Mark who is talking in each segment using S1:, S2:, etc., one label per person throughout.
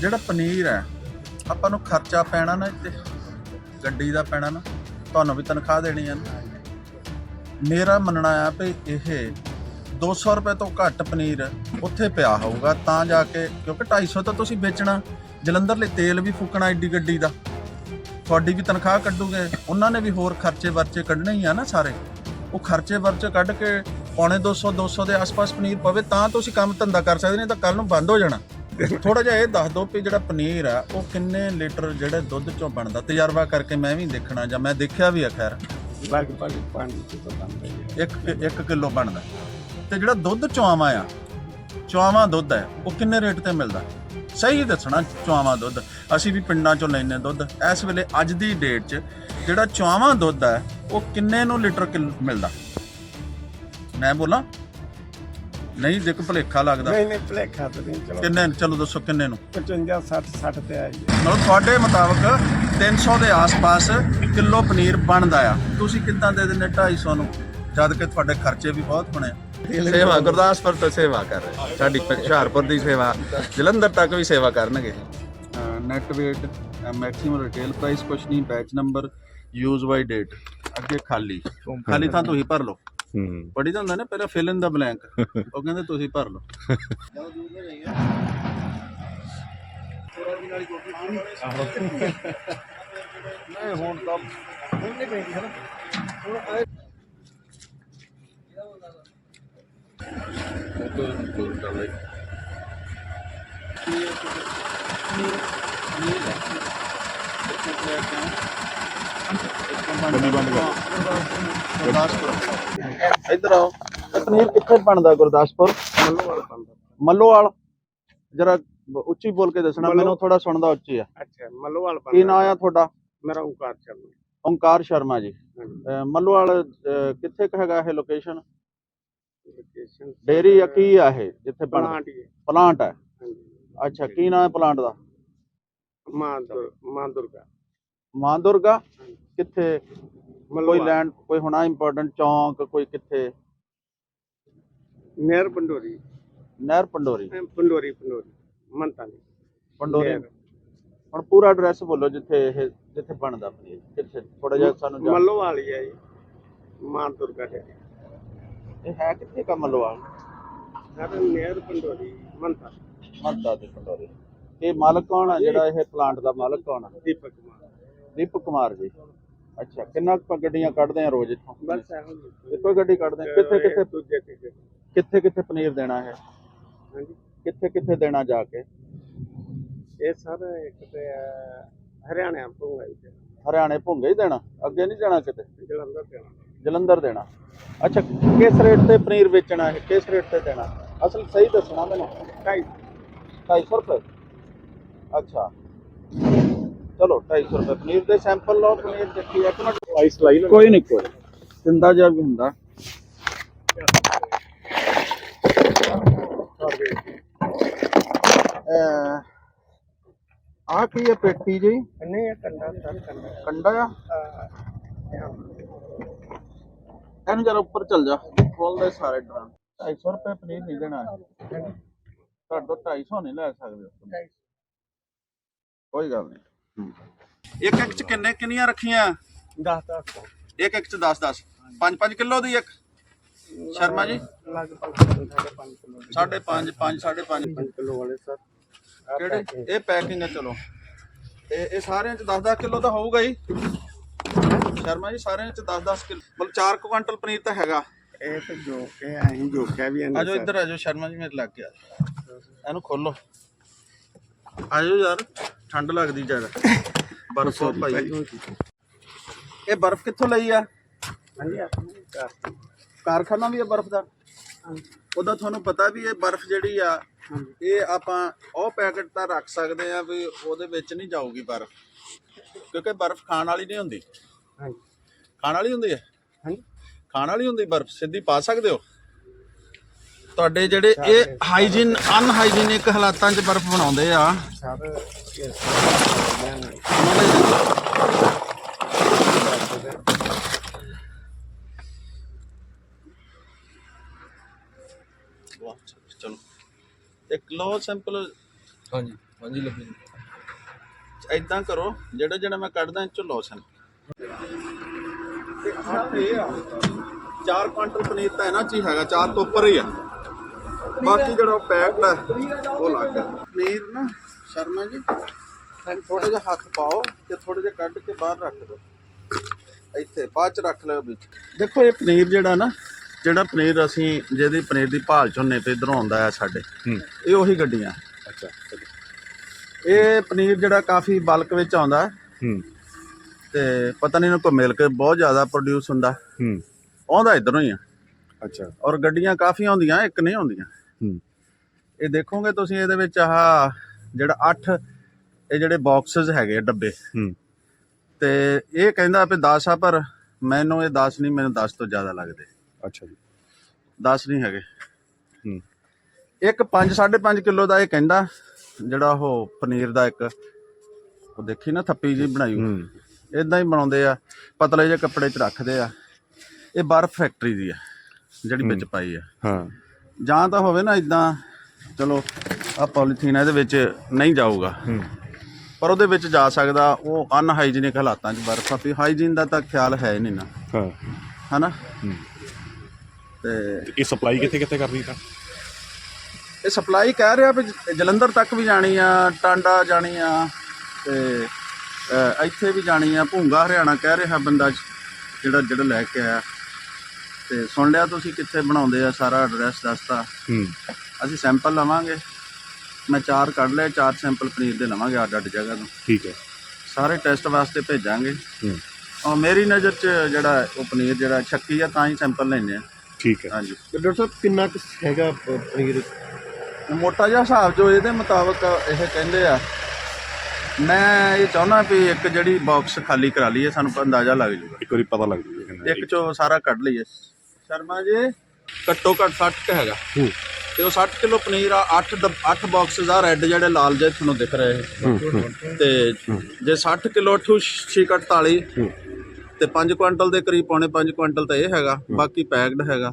S1: ਜਿਹੜਾ ਪਨੀਰ ਹੈ, ਆਪਾਂ ਨੂੰ ਖਰਚਾ ਪੈਣਾ ਨਾ ਇੱਥੇ, ਗੱਡੀ ਦਾ ਪੈਣਾ ਨਾ, ਤੁਹਾਨੂੰ ਵੀ ਤਨਖਾਹ ਦੇਣੀ ਹੈ ਨਾ। ਮੇਰਾ ਮੰਨਣਾ ਆ ਵੀ ਇਹ 200 ਰੁਪਏ ਤੋਂ ਘੱਟ ਪਨੀਰ ਉੱਥੇ ਪਿਆ ਹੋਊਗਾ, ਤਾਂ ਜਾ ਕੇ, ਕਿਉਂਕਿ 250 ਤਾਂ ਤੁਸੀਂ ਵੇਚਣਾ। ਜਲੰਧਰ ਲਈ ਤੇਲ ਵੀ ਫੂਕਣਾ ਐਡੀ ਗੱਡੀ ਦਾ। ਤੁਹਾਡੀ ਵੀ ਤਨਖਾਹ ਕੱਢੂਗੇ, ਉਹਨਾਂ ਨੇ ਵੀ ਹੋਰ ਖਰਚੇ ਵਰਚੇ ਕੱਢਣੇ ਹੀ ਆ ਨਾ ਸਾਰੇ। ਉਹ ਖਰਚੇ ਵਰਚੇ ਕੱਢ ਕੇ ਪੌਣੇ 200 200 ਦੇ ਆਸ-ਪਾਸ ਪਨੀਰ ਪਵੇ, ਤਾਂ ਤੁਸੀਂ ਕੰਮ ਧੰਦਾ ਕਰ ਸਕਦੇ ਨਹੀਂ ਤਾਂ ਕੱਲ ਨੂੰ ਬੰਦ ਹੋ ਜਾਣਾ। ਥੋੜਾ ਜਿਹਾ ਇਹ ਦੱਸ ਦਿਓ ਵੀ ਜਿਹੜਾ ਪਨੀਰ ਆ ਉਹ ਕਿੰਨੇ ਲੀਟਰ ਜਿਹੜੇ ਦੁੱਧ ਚੋਂ ਬਣਦਾ? ਤਜਰਬਾ ਕਰਕੇ ਮੈਂ ਵੀ ਦੇਖਣਾ ਜਾਂ ਮੈਂ ਦੇਖਿਆ ਵੀ ਆ ਖੈਰ।
S2: ਲਗਭਗ 5 ਕਿਲੋ ਬਣਦਾ ਹੈ
S1: ਇੱਕ ਇੱਕ ਕਿਲੋ ਬਣਦਾ। ਤੇ ਜਿਹੜਾ ਦੁੱਧ ਚੁਆਵਾਂ ਆ ਚੁਆਵਾਂ ਦੁੱਧ ਹੈ ਉਹ ਕਿੰਨੇ ਰੇਟ ਤੇ ਮਿਲਦਾ? ਸਹੀ ਦੱਸਣਾ ਚੁਆਵਾਂ ਦੁੱਧ। ਅਸੀਂ ਵੀ ਪਿੰਡਾਂ ਚੋਂ ਲੈਨੇ ਦੁੱਧ। ਇਸ ਵੇਲੇ ਅੱਜ ਦੀ ਡੇਟ 'ਚ ਜਿਹੜਾ ਚੁਆਵਾਂ ਦੁੱਧ ਹੈ ਉਹ ਕਿੰਨੇ ਨੂੰ ਲੀਟਰ ਕਿਲ- ਮਿਲਦਾ? ਮੈਂ ਬੋਲਾਂ? ਨਹੀਂ ਜੇ ਕੋਈ ਭੁਲੇਖਾ ਲੱਗਦਾ।
S2: ਨਹੀਂ ਨਹੀਂ ਭਲੇਖਾ ਤਾਂ ਨਹੀਂ ਚਲੋ।
S1: ਕਿੰਨੇ ਚਲੋ ਦੱਸੋ ਕਿੰਨੇ ਨੂੰ?
S2: 55 60 60 ਤੇ ਆਈ ਹੈ।
S1: ਮਤਲਬ ਤੁਹਾਡੇ ਮੁਤਾਬਕ 300 ਦੇ ਆਸ-ਪਾਸ ਕਿਲੋ ਪਨੀਰ ਬਣਦਾ ਆ। ਤੁਸੀਂ ਕਿੰਨਾ ਦੇ ਦਿੰਦੇ 250 ਨੂੰ? ਜਦ ਕਿ ਤੁਹਾਡੇ ਖਰਚੇ ਵੀ ਬਹੁਤ ਹੋਣੇ ਆ।
S3: ਸੇਵਾ ਗੁਰਦਾਸਪੁਰ ਤੋਂ ਸੇਵਾ ਕਰ ਰਹੇ ਸਾਡੀ ਪ- ਹੁਸ਼ਿਆਰਪੁਰ ਦੀ ਸੇਵਾ ਜਲੰਧਰ ਤੱਕ ਵੀ ਸੇਵਾ ਕਰਨਗੇ।
S1: Net weight maximum retail price ਕੁਛ ਨਹੀਂ batch number use by date ਅੱਗੇ ਖਾਲੀ। ਖਾਲੀ ਥਾਂ ਤੁਸੀਂ ਭਰ ਲਓ।
S3: ਹੂੰ।
S1: ਪੜੀ ਤਾਂ ਹੁੰਦਾ ਨਾ ਪਹਿਲਾਂ ਫਿਲ ਇਨ ਦਾ ਬਲੈਂਕ ਉਹ ਕਹਿੰਦੇ ਤੁਸੀਂ ਭਰ ਲਓ। ਨਹੀਂ ਹੁਣ ਤਾਂ ਹੁਣ ਨਹੀਂ ਪੈਂਦੀ ਹੈ ਨਾ ਗੁਰਦਾਸਪੁਰ ਇੱਧਰ ਆਓ। ਇਹ ਪਨੀਰ ਕਿੱਥੇ ਬਣਦਾ ਗੁਰਦਾਸਪੁਰ?
S2: ਮੱਲੋਵਾਲ ਬੰਦਾ
S1: ਮੱਲੋਵਾਲ ਜਰਾ ਉੱਚੀ ਬੋਲ ਕੇ ਦੱਸਣਾ
S2: ਮੱਲੋ-
S1: ਮੈਨੂੰ ਥੋੜਾ ਸੁਣਦਾ ਉੱਚੀ ਆ।
S2: ਅੱਛਾ ਮੱਲੋਵਾਲ ਬੰਦਾ
S1: ਕੀ ਨਾਂ ਆ ਤੁਹਾਡਾ?
S2: ਮੇਰਾ ਓਂਕਾਰ ਚੰਦ
S1: ਓਮਕਾਰ ਸ਼ਰਮਾ ਜੀ। ਮੱਲੋਵਾਲ ਕਿੱਥੇ ਹੈਗਾ ਇਹ ਲੋਕੇਸ਼ਨ
S2: ਲੋਕੇਸ਼ਨ
S1: ਡੇਰੀ ਆ ਕੀ ਆ ਇਹ ਜਿੱਥੇ ਬਣ
S2: ਪਲਾਂਟ
S1: ਪਲਾਂਟ ਹੈ। ਅੱਛਾ ਕੀ ਨਾਮ ਹੈ ਪਲਾਂਟ ਦਾ?
S2: ਮਾਂ ਦੁਰਗਾ।
S1: ਮਾਂ ਦੁਰਗਾ ਕਿੱਥੇ ਕੋਈ ਲੈਂਡ ਕੋਈ ਹੋਣਾ ਇੰਪੋਰਟੈਂਟ ਚੌਂਕ ਕੋਈ ਕਿੱਥੇ?
S2: ਨਹਿਰ ਪੰਡੋਰੀ
S1: ਨਹਿਰ ਪੰਡੋਰੀ
S2: ਪੰਡੋਰੀ ਪੰਡੋਰੀ ਮੰਤਾਂ ਦੀ।
S1: ਪੰਡੋਰੀ। ਹੁਣ ਪੂਰਾ ਐਡਰੈਸ ਬੋਲੋ ਜਿੱਥੇ ਇਹ ਜਿੱਥੇ ਬਣਦਾ ਪਨੀਰ ਕਿੱਥੇ? ਥੋੜਾ ਜਿਹਾ ਸਾਨੂੰ ਜਾਣ-
S2: ਮੱਲੋਵਾਲ ਹੀ ਜੀ ਮਾਂ ਦੁਰਗਾ ਦੇ।
S1: ਇਹ ਹੈ ਕਿੱਥੇ ਕਾ ਮੱਲੋਵਾਲ
S2: ਸਰ ਨਹਿਰ ਪੰਡੋਰੀ ਮੰਤਾਂ
S1: ਮਰਦਾ ਦੇ ਪੰਡੋਰੀ ਇਹ ਮਾਲਕ ਕੌਣ ਆ? ਜਿਹੜਾ ਇਹ ਪਲਾਂਟ ਦਾ ਮਾਲਕ ਕੌਣ ਆ?
S2: ਦੀਪਕ ਕੁਮਾਰ।
S1: ਦੀਪਕ ਕੁਮਾਰ ਜੀ। ਅੱਛਾ ਕਿੰਨਾ ਕੁ ਗੱਡੀਆਂ ਕੱਢਦੇ ਆ ਰੋਜ਼ ਇੱਥੋਂ?
S2: ਬਸ ਇਹੋ।
S1: ਇੱਕੋ ਹੀ ਗੱਡੀ ਕੱਢਦੇ ਆ ਕਿੱਥੇ ਕਿੱਥੇ
S2: ਦੂਜੇ
S1: ਕਿੱਥੇ ਕਿੱਥੇ ਪਨੀਰ ਦੇਣਾ ਹੈ?
S2: ਹਾਂਜੀ।
S1: ਕਿੱਥੇ ਕਿੱਥੇ ਦੇਣਾ ਜਾ ਕੇ?
S2: ਇਹ ਸਰ ਇੱਕ ਤੇ ਹਰਿਆਣਾ ਤੋਂ ਆਈ ਤੇ
S1: ਹਰਿਆਣੇ ਭੁੰਗੇ ਹੀ ਦੇਣਾ? ਅੱਗੇ ਨਹੀਂ ਜਾਣਾ ਕਿਤੇ?
S2: ਜਲੰਧਰ
S1: ਦੇਣਾ। ਅੱਛਾ ਕਿਸ ਰੇਟ ਤੇ ਪਨੀਰ ਵੇਚਣਾ ਹੈ ਕਿਸ ਰੇਟ ਤੇ ਦੇਣਾ? ਅਸਲ ਸਹੀ ਦੱਸਣਾ ਮੈਨੂੰ।
S2: ਢਾਈ
S1: 250 ਰੁਪਏ? ਅੱਛਾ। ਚਲੋ 250 ਰੁਪਏ ਪਨੀਰ ਦੇ ਸੈਂਪਲ ਲਓ ਪਨੀਰ ਦੇਖੀ ਇੱਕ ਮਿੰਟ।
S2: ਆਈਸ ਲਾਈ
S1: ਕੋਈ ਨਹੀਂ ਕੋਈ ਸਿੰਦਾ ਜਿਹਾ ਵੀ ਹੁੰਦਾ। ਆ ਕੀ ਹੈ ਪੇਟੀ ਜੀ
S2: ਨਹੀਂ ਇਹ ਕੰਡਾ ਸਰ ਕੰਡਾ।
S1: ਕੰਡਾ ਆ?
S2: ਅਹ,
S1: ਇਹਨੂੰ ਜਰਾ ਉੱਪਰ ਚੱਲ ਜਾ। ਖੋਲਦੇ ਸਾਰੇ ਡਰਾਂ 250 ਰੁਪਏ ਪਨੀਰ ਨਹੀਂ ਦੇਣਾ ਤੁਹਾਡੇ ਤੋਂ 250 ਨਹੀਂ ਲੈ ਸਕਦੇ। ਕੋਈ ਗੱਲ ਨਹੀਂ। ਇੱਕ ਇੱਕ ਚ ਕਿੰਨੇ ਕਿੰਨੀਆਂ ਰੱਖੀਆਂ?
S2: ਦਸ ਦਸ।
S1: ਇੱਕ ਇੱਕ ਚ 10 10 5 5 ਕਿਲੋ ਦੀ ਇੱਕ? ਸ਼ਰਮਾ ਜੀ?
S2: ਲਗਭਗ ਸਾਢੇ ਪੰਜ ਕਿਲੋ
S1: 5.5 5 5.5
S2: ਪੰਜ ਕਿਲੋ ਵਾਲੇ ਸਰ।
S1: ਕਿਹੜੇ? ਇਹ ਪੈਕਿੰਗ ਹੈ ਚਲੋ। ਇਹ ਇਹ ਸਾਰਿਆਂ ਚ 10 10 ਕਿਲੋ ਤਾਂ ਹੋਊਗਾ ਹੀ। ਸ਼ਰਮਾ ਜੀ ਸਾਰਿਆਂ ਚ 10 10 ਕਿਲੋ। ਮਤਲਬ 4 ਕੁਇੰਟਲ ਪਨੀਰ ਤਾਂ ਹੈਗਾ।
S2: ਇਹ ਤੇ ਜੋ ਕੇ ਅਸੀਂ ਜੋ ਕੇ ਵੀ
S1: ਆਜੋ ਇੱਧਰ ਆਜੋ ਸ਼ਰਮਾ ਜੀ ਮੇਰੇ ਲੱਗ ਗਿਆ। ਇਹਨੂੰ ਖੋਲੋ। ਆਜੋ ਯਾਰ ਠੰਡ ਲੱਗਦੀ ਜ਼ਿਆਦਾ ਬਰਫ਼ ਹੋ ਭਾਈ। ਇਹ ਬਰਫ਼ ਕਿੱਥੋਂ ਲਈ ਆ?
S2: ਹਾਂਜੀ।
S1: ਕਾਰਖਾਨਾ ਵੀ ਹੈ ਬਰਫ਼ ਦਾ? ਉਹਦਾ ਤੁਹਾਨੂੰ ਪਤਾ ਵੀ ਇਹ ਬਰਫ਼ ਜਿਹੜੀ ਆ ਇਹ ਆਪਾਂ ਉਹ ਪੈਕੇਟ ਤਾਂ ਰੱਖ ਸਕਦੇ ਆ ਵੀ ਉਹਦੇ ਵਿੱਚ ਨਹੀਂ ਜਾਊਗੀ ਬਰਫ਼। ਕਿਉਂਕਿ ਬਰਫ਼ ਖਾਣ ਵਾਲੀ ਨਹੀਂ ਹੁੰਦੀ।
S2: ਹਾਂਜੀ।
S1: ਖਾਣ ਵਾਲੀ ਹੁੰਦੀ ਹੈ?
S2: ਹਾਂਜੀ।
S1: ਖਾਣ ਵਾਲੀ ਹੁੰਦੀ ਬਰਫ਼ ਸਿੱਧੀ ਪਾ ਸਕਦੇ ਹੋ? ਤੁਹਾਡੇ ਜਿਹੜੇ ਇਹ ਹਾਈਜੀਨ ਅਨਹਾਈਜੀਨਿਕ ਹਾਲਾਤਾਂ 'ਚ ਬਰਫ਼ ਬਣਾਉਂਦੇ ਆ।
S2: ਸਰ
S1: ਚਲੋ। ਇੱਕ ਲੋ ਸਿੰਪਲ
S3: ਹਾਂਜੀ ਹਾਂਜੀ
S1: ਕਰੋ ਜਿਹੜੇ ਜਿਹੜੇ ਮੈਂ ਕੱਢਦਾ ਇਹ ਚੋਂ ਇਹ ਆ। 4 ਕੁਆਂਟਲ ਪਨੀਰ ਤਾਂ ਇਹਨਾਂ ਚ ਹੀ ਹੈਗਾ 4 ਤੋਂ ਉੱਪਰ ਹੀ ਆ। ਬਾਕੀ ਜਿਹੜਾ ਪੈਕਡ ਹੈ ਉਹ ਲੱਗ ਗਿਆ ਪਨੀਰ ਨਾ ਸ਼ਰਮਾ ਜੀ ਥੋੜਾ ਜਿਹਾ ਹੱਥ ਪਾਓ ਤੇ ਥੋੜੇ ਜਿਹਾ ਕੱਢ ਕੇ ਬਾਹਰ ਰੱਖ ਦਿਓ। ਇੱਥੇ ਬਾਅਦ ਚ ਰੱਖ ਲਿਓ ਵਿੱਚ। ਦੇਖੋ ਇਹ ਪਨੀਰ ਜਿਹੜਾ ਨਾ ਜਿਹੜਾ ਪਨੀਰ ਅਸੀਂ ਜਿਹਦੀ ਪਨੀਰ ਦੀ ਭਾਲ ਝੋਨੇ ਤੇ ਇਧਰੋਂ ਆਉਂਦਾ ਹੈ ਸਾਡੇ। ਇਹ ਉਹੀ ਗੱਡੀਆਂ।
S4: ਅੱਛਾ
S1: ਇਹ ਪਨੀਰ ਜਿਹੜਾ ਕਾਫੀ ਬਲਕ ਵਿੱਚ ਆਉਂਦਾ ਹੈ।
S4: ਹੂੰ।
S1: ਤੇ ਪਤਾ ਨਹੀਂ ਇਹਨਾਂ ਕੋ ਮਿਲ ਕੇ ਬਹੁਤ ਜ਼ਿਆਦਾ ਪ੍ਰੋਡਿਊਸ ਹੁੰਦਾ।
S4: ਹੂੰ।
S1: ਆਉਂਦਾ ਇਧਰੋਂ ਹੀ ਆ।
S4: ਅੱਛਾ।
S1: ਔਰ ਗੱਡੀਆਂ ਕਾਫੀ ਆਉਂਦੀਆਂ ਇੱਕ ਨਹੀਂ ਆਉਂਦੀਆਂ
S4: ਹੂੰ।
S1: ਇਹ ਦੇਖੋਗੇ ਤੁਸੀਂ ਇਹਦੇ ਵਿੱਚ ਆਹ ਜਿਹੜਾ 8 ਇਹ ਜਿਹੜੇ ਬਾਕਸਸ ਹੈਗੇ ਆ, ਡੱਬੇ।
S4: ਹੂੰ।
S1: ਤੇ ਇਹ ਕਹਿੰਦਾ ਵੀ 10 ਆ ਪਰ ਮੈਨੂੰ ਇਹ 10 ਨਹੀਂ ਮੈਨੂੰ 10 ਤੋਂ ਜ਼ਿਆਦਾ ਲੱਗਦੇ।
S4: ਅੱਛਾ ਜੀ।
S1: 10 ਨਹੀਂ ਹੈਗੇ।
S4: ਹੂੰ।
S1: ਇੱਕ 5 5.5 ਕਿਲੋ ਦਾ ਇਹ ਕਹਿੰਦਾ ਜਿਹੜਾ ਉਹ ਪਨੀਰ ਦਾ ਇੱਕ ਉਹ ਦੇਖੀ ਨਾ ਥੱਪੀ ਜੀ ਬਣਾਈ
S4: ਹੂੰ।
S1: ਇਦਾਂ ਹੀ ਬਣਾਉਂਦੇ ਆ ਪਤਲੇ ਜਿਹੇ ਕੱਪੜੇ 'ਚ ਰੱਖਦੇ ਆ। ਇਹ ਬਰਫ਼ ਫੈਕਟਰੀ ਦੀ ਆ। ਜਿਹੜੀ ਵਿੱਚ ਪਾਈ ਆ।
S4: ਹਾਂ।
S1: ਜਾਂ ਤਾਂ ਹੋਵੇ ਨਾ ਇਦਾਂ ਚਲੋ ਆ ਪੋਲੀਥੀਨ ਇਹਦੇ ਵਿੱਚ ਨਹੀਂ ਜਾਊਗਾ। ਪਰ ਉਹਦੇ ਵਿੱਚ ਜਾ ਸਕਦਾ ਉਹ ਅਨਹਾਈਜੀਨਿਕ ਹਾਲਾਤਾਂ 'ਚ ਬਰਫ਼ ਆ ਵੀ ਹਾਈਜੀਨ ਦਾ ਤਾਂ ਖਿਆਲ ਹੈ ਨਹੀਂ ਨਾ।
S4: ਹਾਂ।
S1: ਹਨਾ? ਤੇ
S4: ਇਹ ਸਪਲਾਈ ਕਿੱਥੇ ਕਿੱਥੇ ਕਰਦੀ ਤਾਂ?
S1: ਇਹ ਸਪਲਾਈ ਕਹਿ ਰਿਹਾ ਵੀ ਜਲੰਧਰ ਤੱਕ ਵੀ ਜਾਣੀ ਆ ਟਾਂਡਾ ਜਾਣੀ ਆ ਤੇ ਇੱਥੇ ਵੀ ਜਾਣੀ ਆ ਭੂੰਗਾ ਹਰਿਆਣਾ ਕਹਿ ਰਿਹਾ ਬੰਦਾ ਜਿਹੜਾ ਜਿਹੜਾ ਲੈ ਕੇ ਆਇਆ। ਤੇ ਸੁਣ ਲਿਆ ਤੁਸੀਂ ਕਿੱਥੇ ਬਣਾਉਂਦੇ ਆ ਸਾਰਾ ਐਡਰੈਸ ਦੱਸਤਾ।
S4: ਹੂੰ।
S1: ਅਸੀਂ ਸੈਂਪਲ ਲਵਾਂਗੇ। ਮੈਂ ਚਾਰ ਕੱਢ ਲਏ ਚਾਰ ਸੈਂਪਲ ਪਨੀਰ ਦੇ ਲਵਾਂਗੇ ਅੱਡ ਅੱਡ ਜਗ੍ਹਾ ਤੋਂ।
S4: ਠੀਕ ਹੈ।
S1: ਸਾਰੇ ਟੈਸਟ ਵਾਸਤੇ ਭੇਜਾਂਗੇ।
S4: ਹੂੰ।
S1: ਔਰ ਮੇਰੀ ਨਜ਼ਰ 'ਚ ਜਿਹੜਾ ਉਹ ਪਨੀਰ ਜਿਹੜਾ ਛੱਕੀ ਆ ਤਾਂ ਹੀ ਸੈਂਪਲ ਲੈਣੇ ਆ।
S4: ਠੀਕ ਹੈ।
S1: ਹਾਂਜੀ।
S5: ਤੇ ਡਾਕਟਰ ਸਾਹਿਬ ਕਿੰਨਾ ਕੁ ਹੈਗਾ ਪ- ਪਨੀਰ?
S1: ਮੋਟਾ ਜਿਹਾ ਹਿਸਾਬ ਜੋ ਇਹਦੇ ਮੁਤਾਬਕ ਇਹ ਕਹਿੰਦੇ ਆ। ਮੈਂ ਇਹ ਚਾਹੁੰਦਾ ਵੀ ਇੱਕ ਜਿਹੜੀ ਬਾਕਸ ਖਾਲੀ ਕਰਾ ਲਈਏ ਸਾਨੂੰ ਅੰਦਾਜ਼ਾ ਲੱਗ ਜੂਗਾ।
S4: ਇੱਕ ਵਾਰੀ ਪਤਾ ਲੱਗ ਜੂਗਾ। ਕਿੰਨਾ
S1: ਇੱਕ ਚੋਂ ਸਾਰਾ ਕੱਢ ਲਈਏ। ਸ਼ਰਮਾ ਜੀ ਘੱਟੋ ਘੱਟ 60 ਕ ਹੈਗਾ।
S4: ਹੂੰ।
S1: ਤੇ ਉਹ 60 ਕਿਲੋ ਪਨੀਰ ਆ 8 8 ਬਾਕਸਸ ਆ ਰੈੱਡ ਜਿਹੜੇ ਲਾਲ ਜਿਹੇ ਤੁਹਾਨੂੰ ਦਿਖ ਰਹੇ ਤੇ ਜੇ 60 ਕਿਲੋ 8 48
S4: ਹੂੰ।
S1: ਤੇ 5 ਕੁਇੰਟਲ ਦੇ ਕਰੀਬ ਪੌਣੇ 5 ਕੁਇੰਟਲ ਤਾਂ ਇਹ ਹੈਗਾ ਬਾਕੀ ਪੈਕਡ ਹੈਗਾ।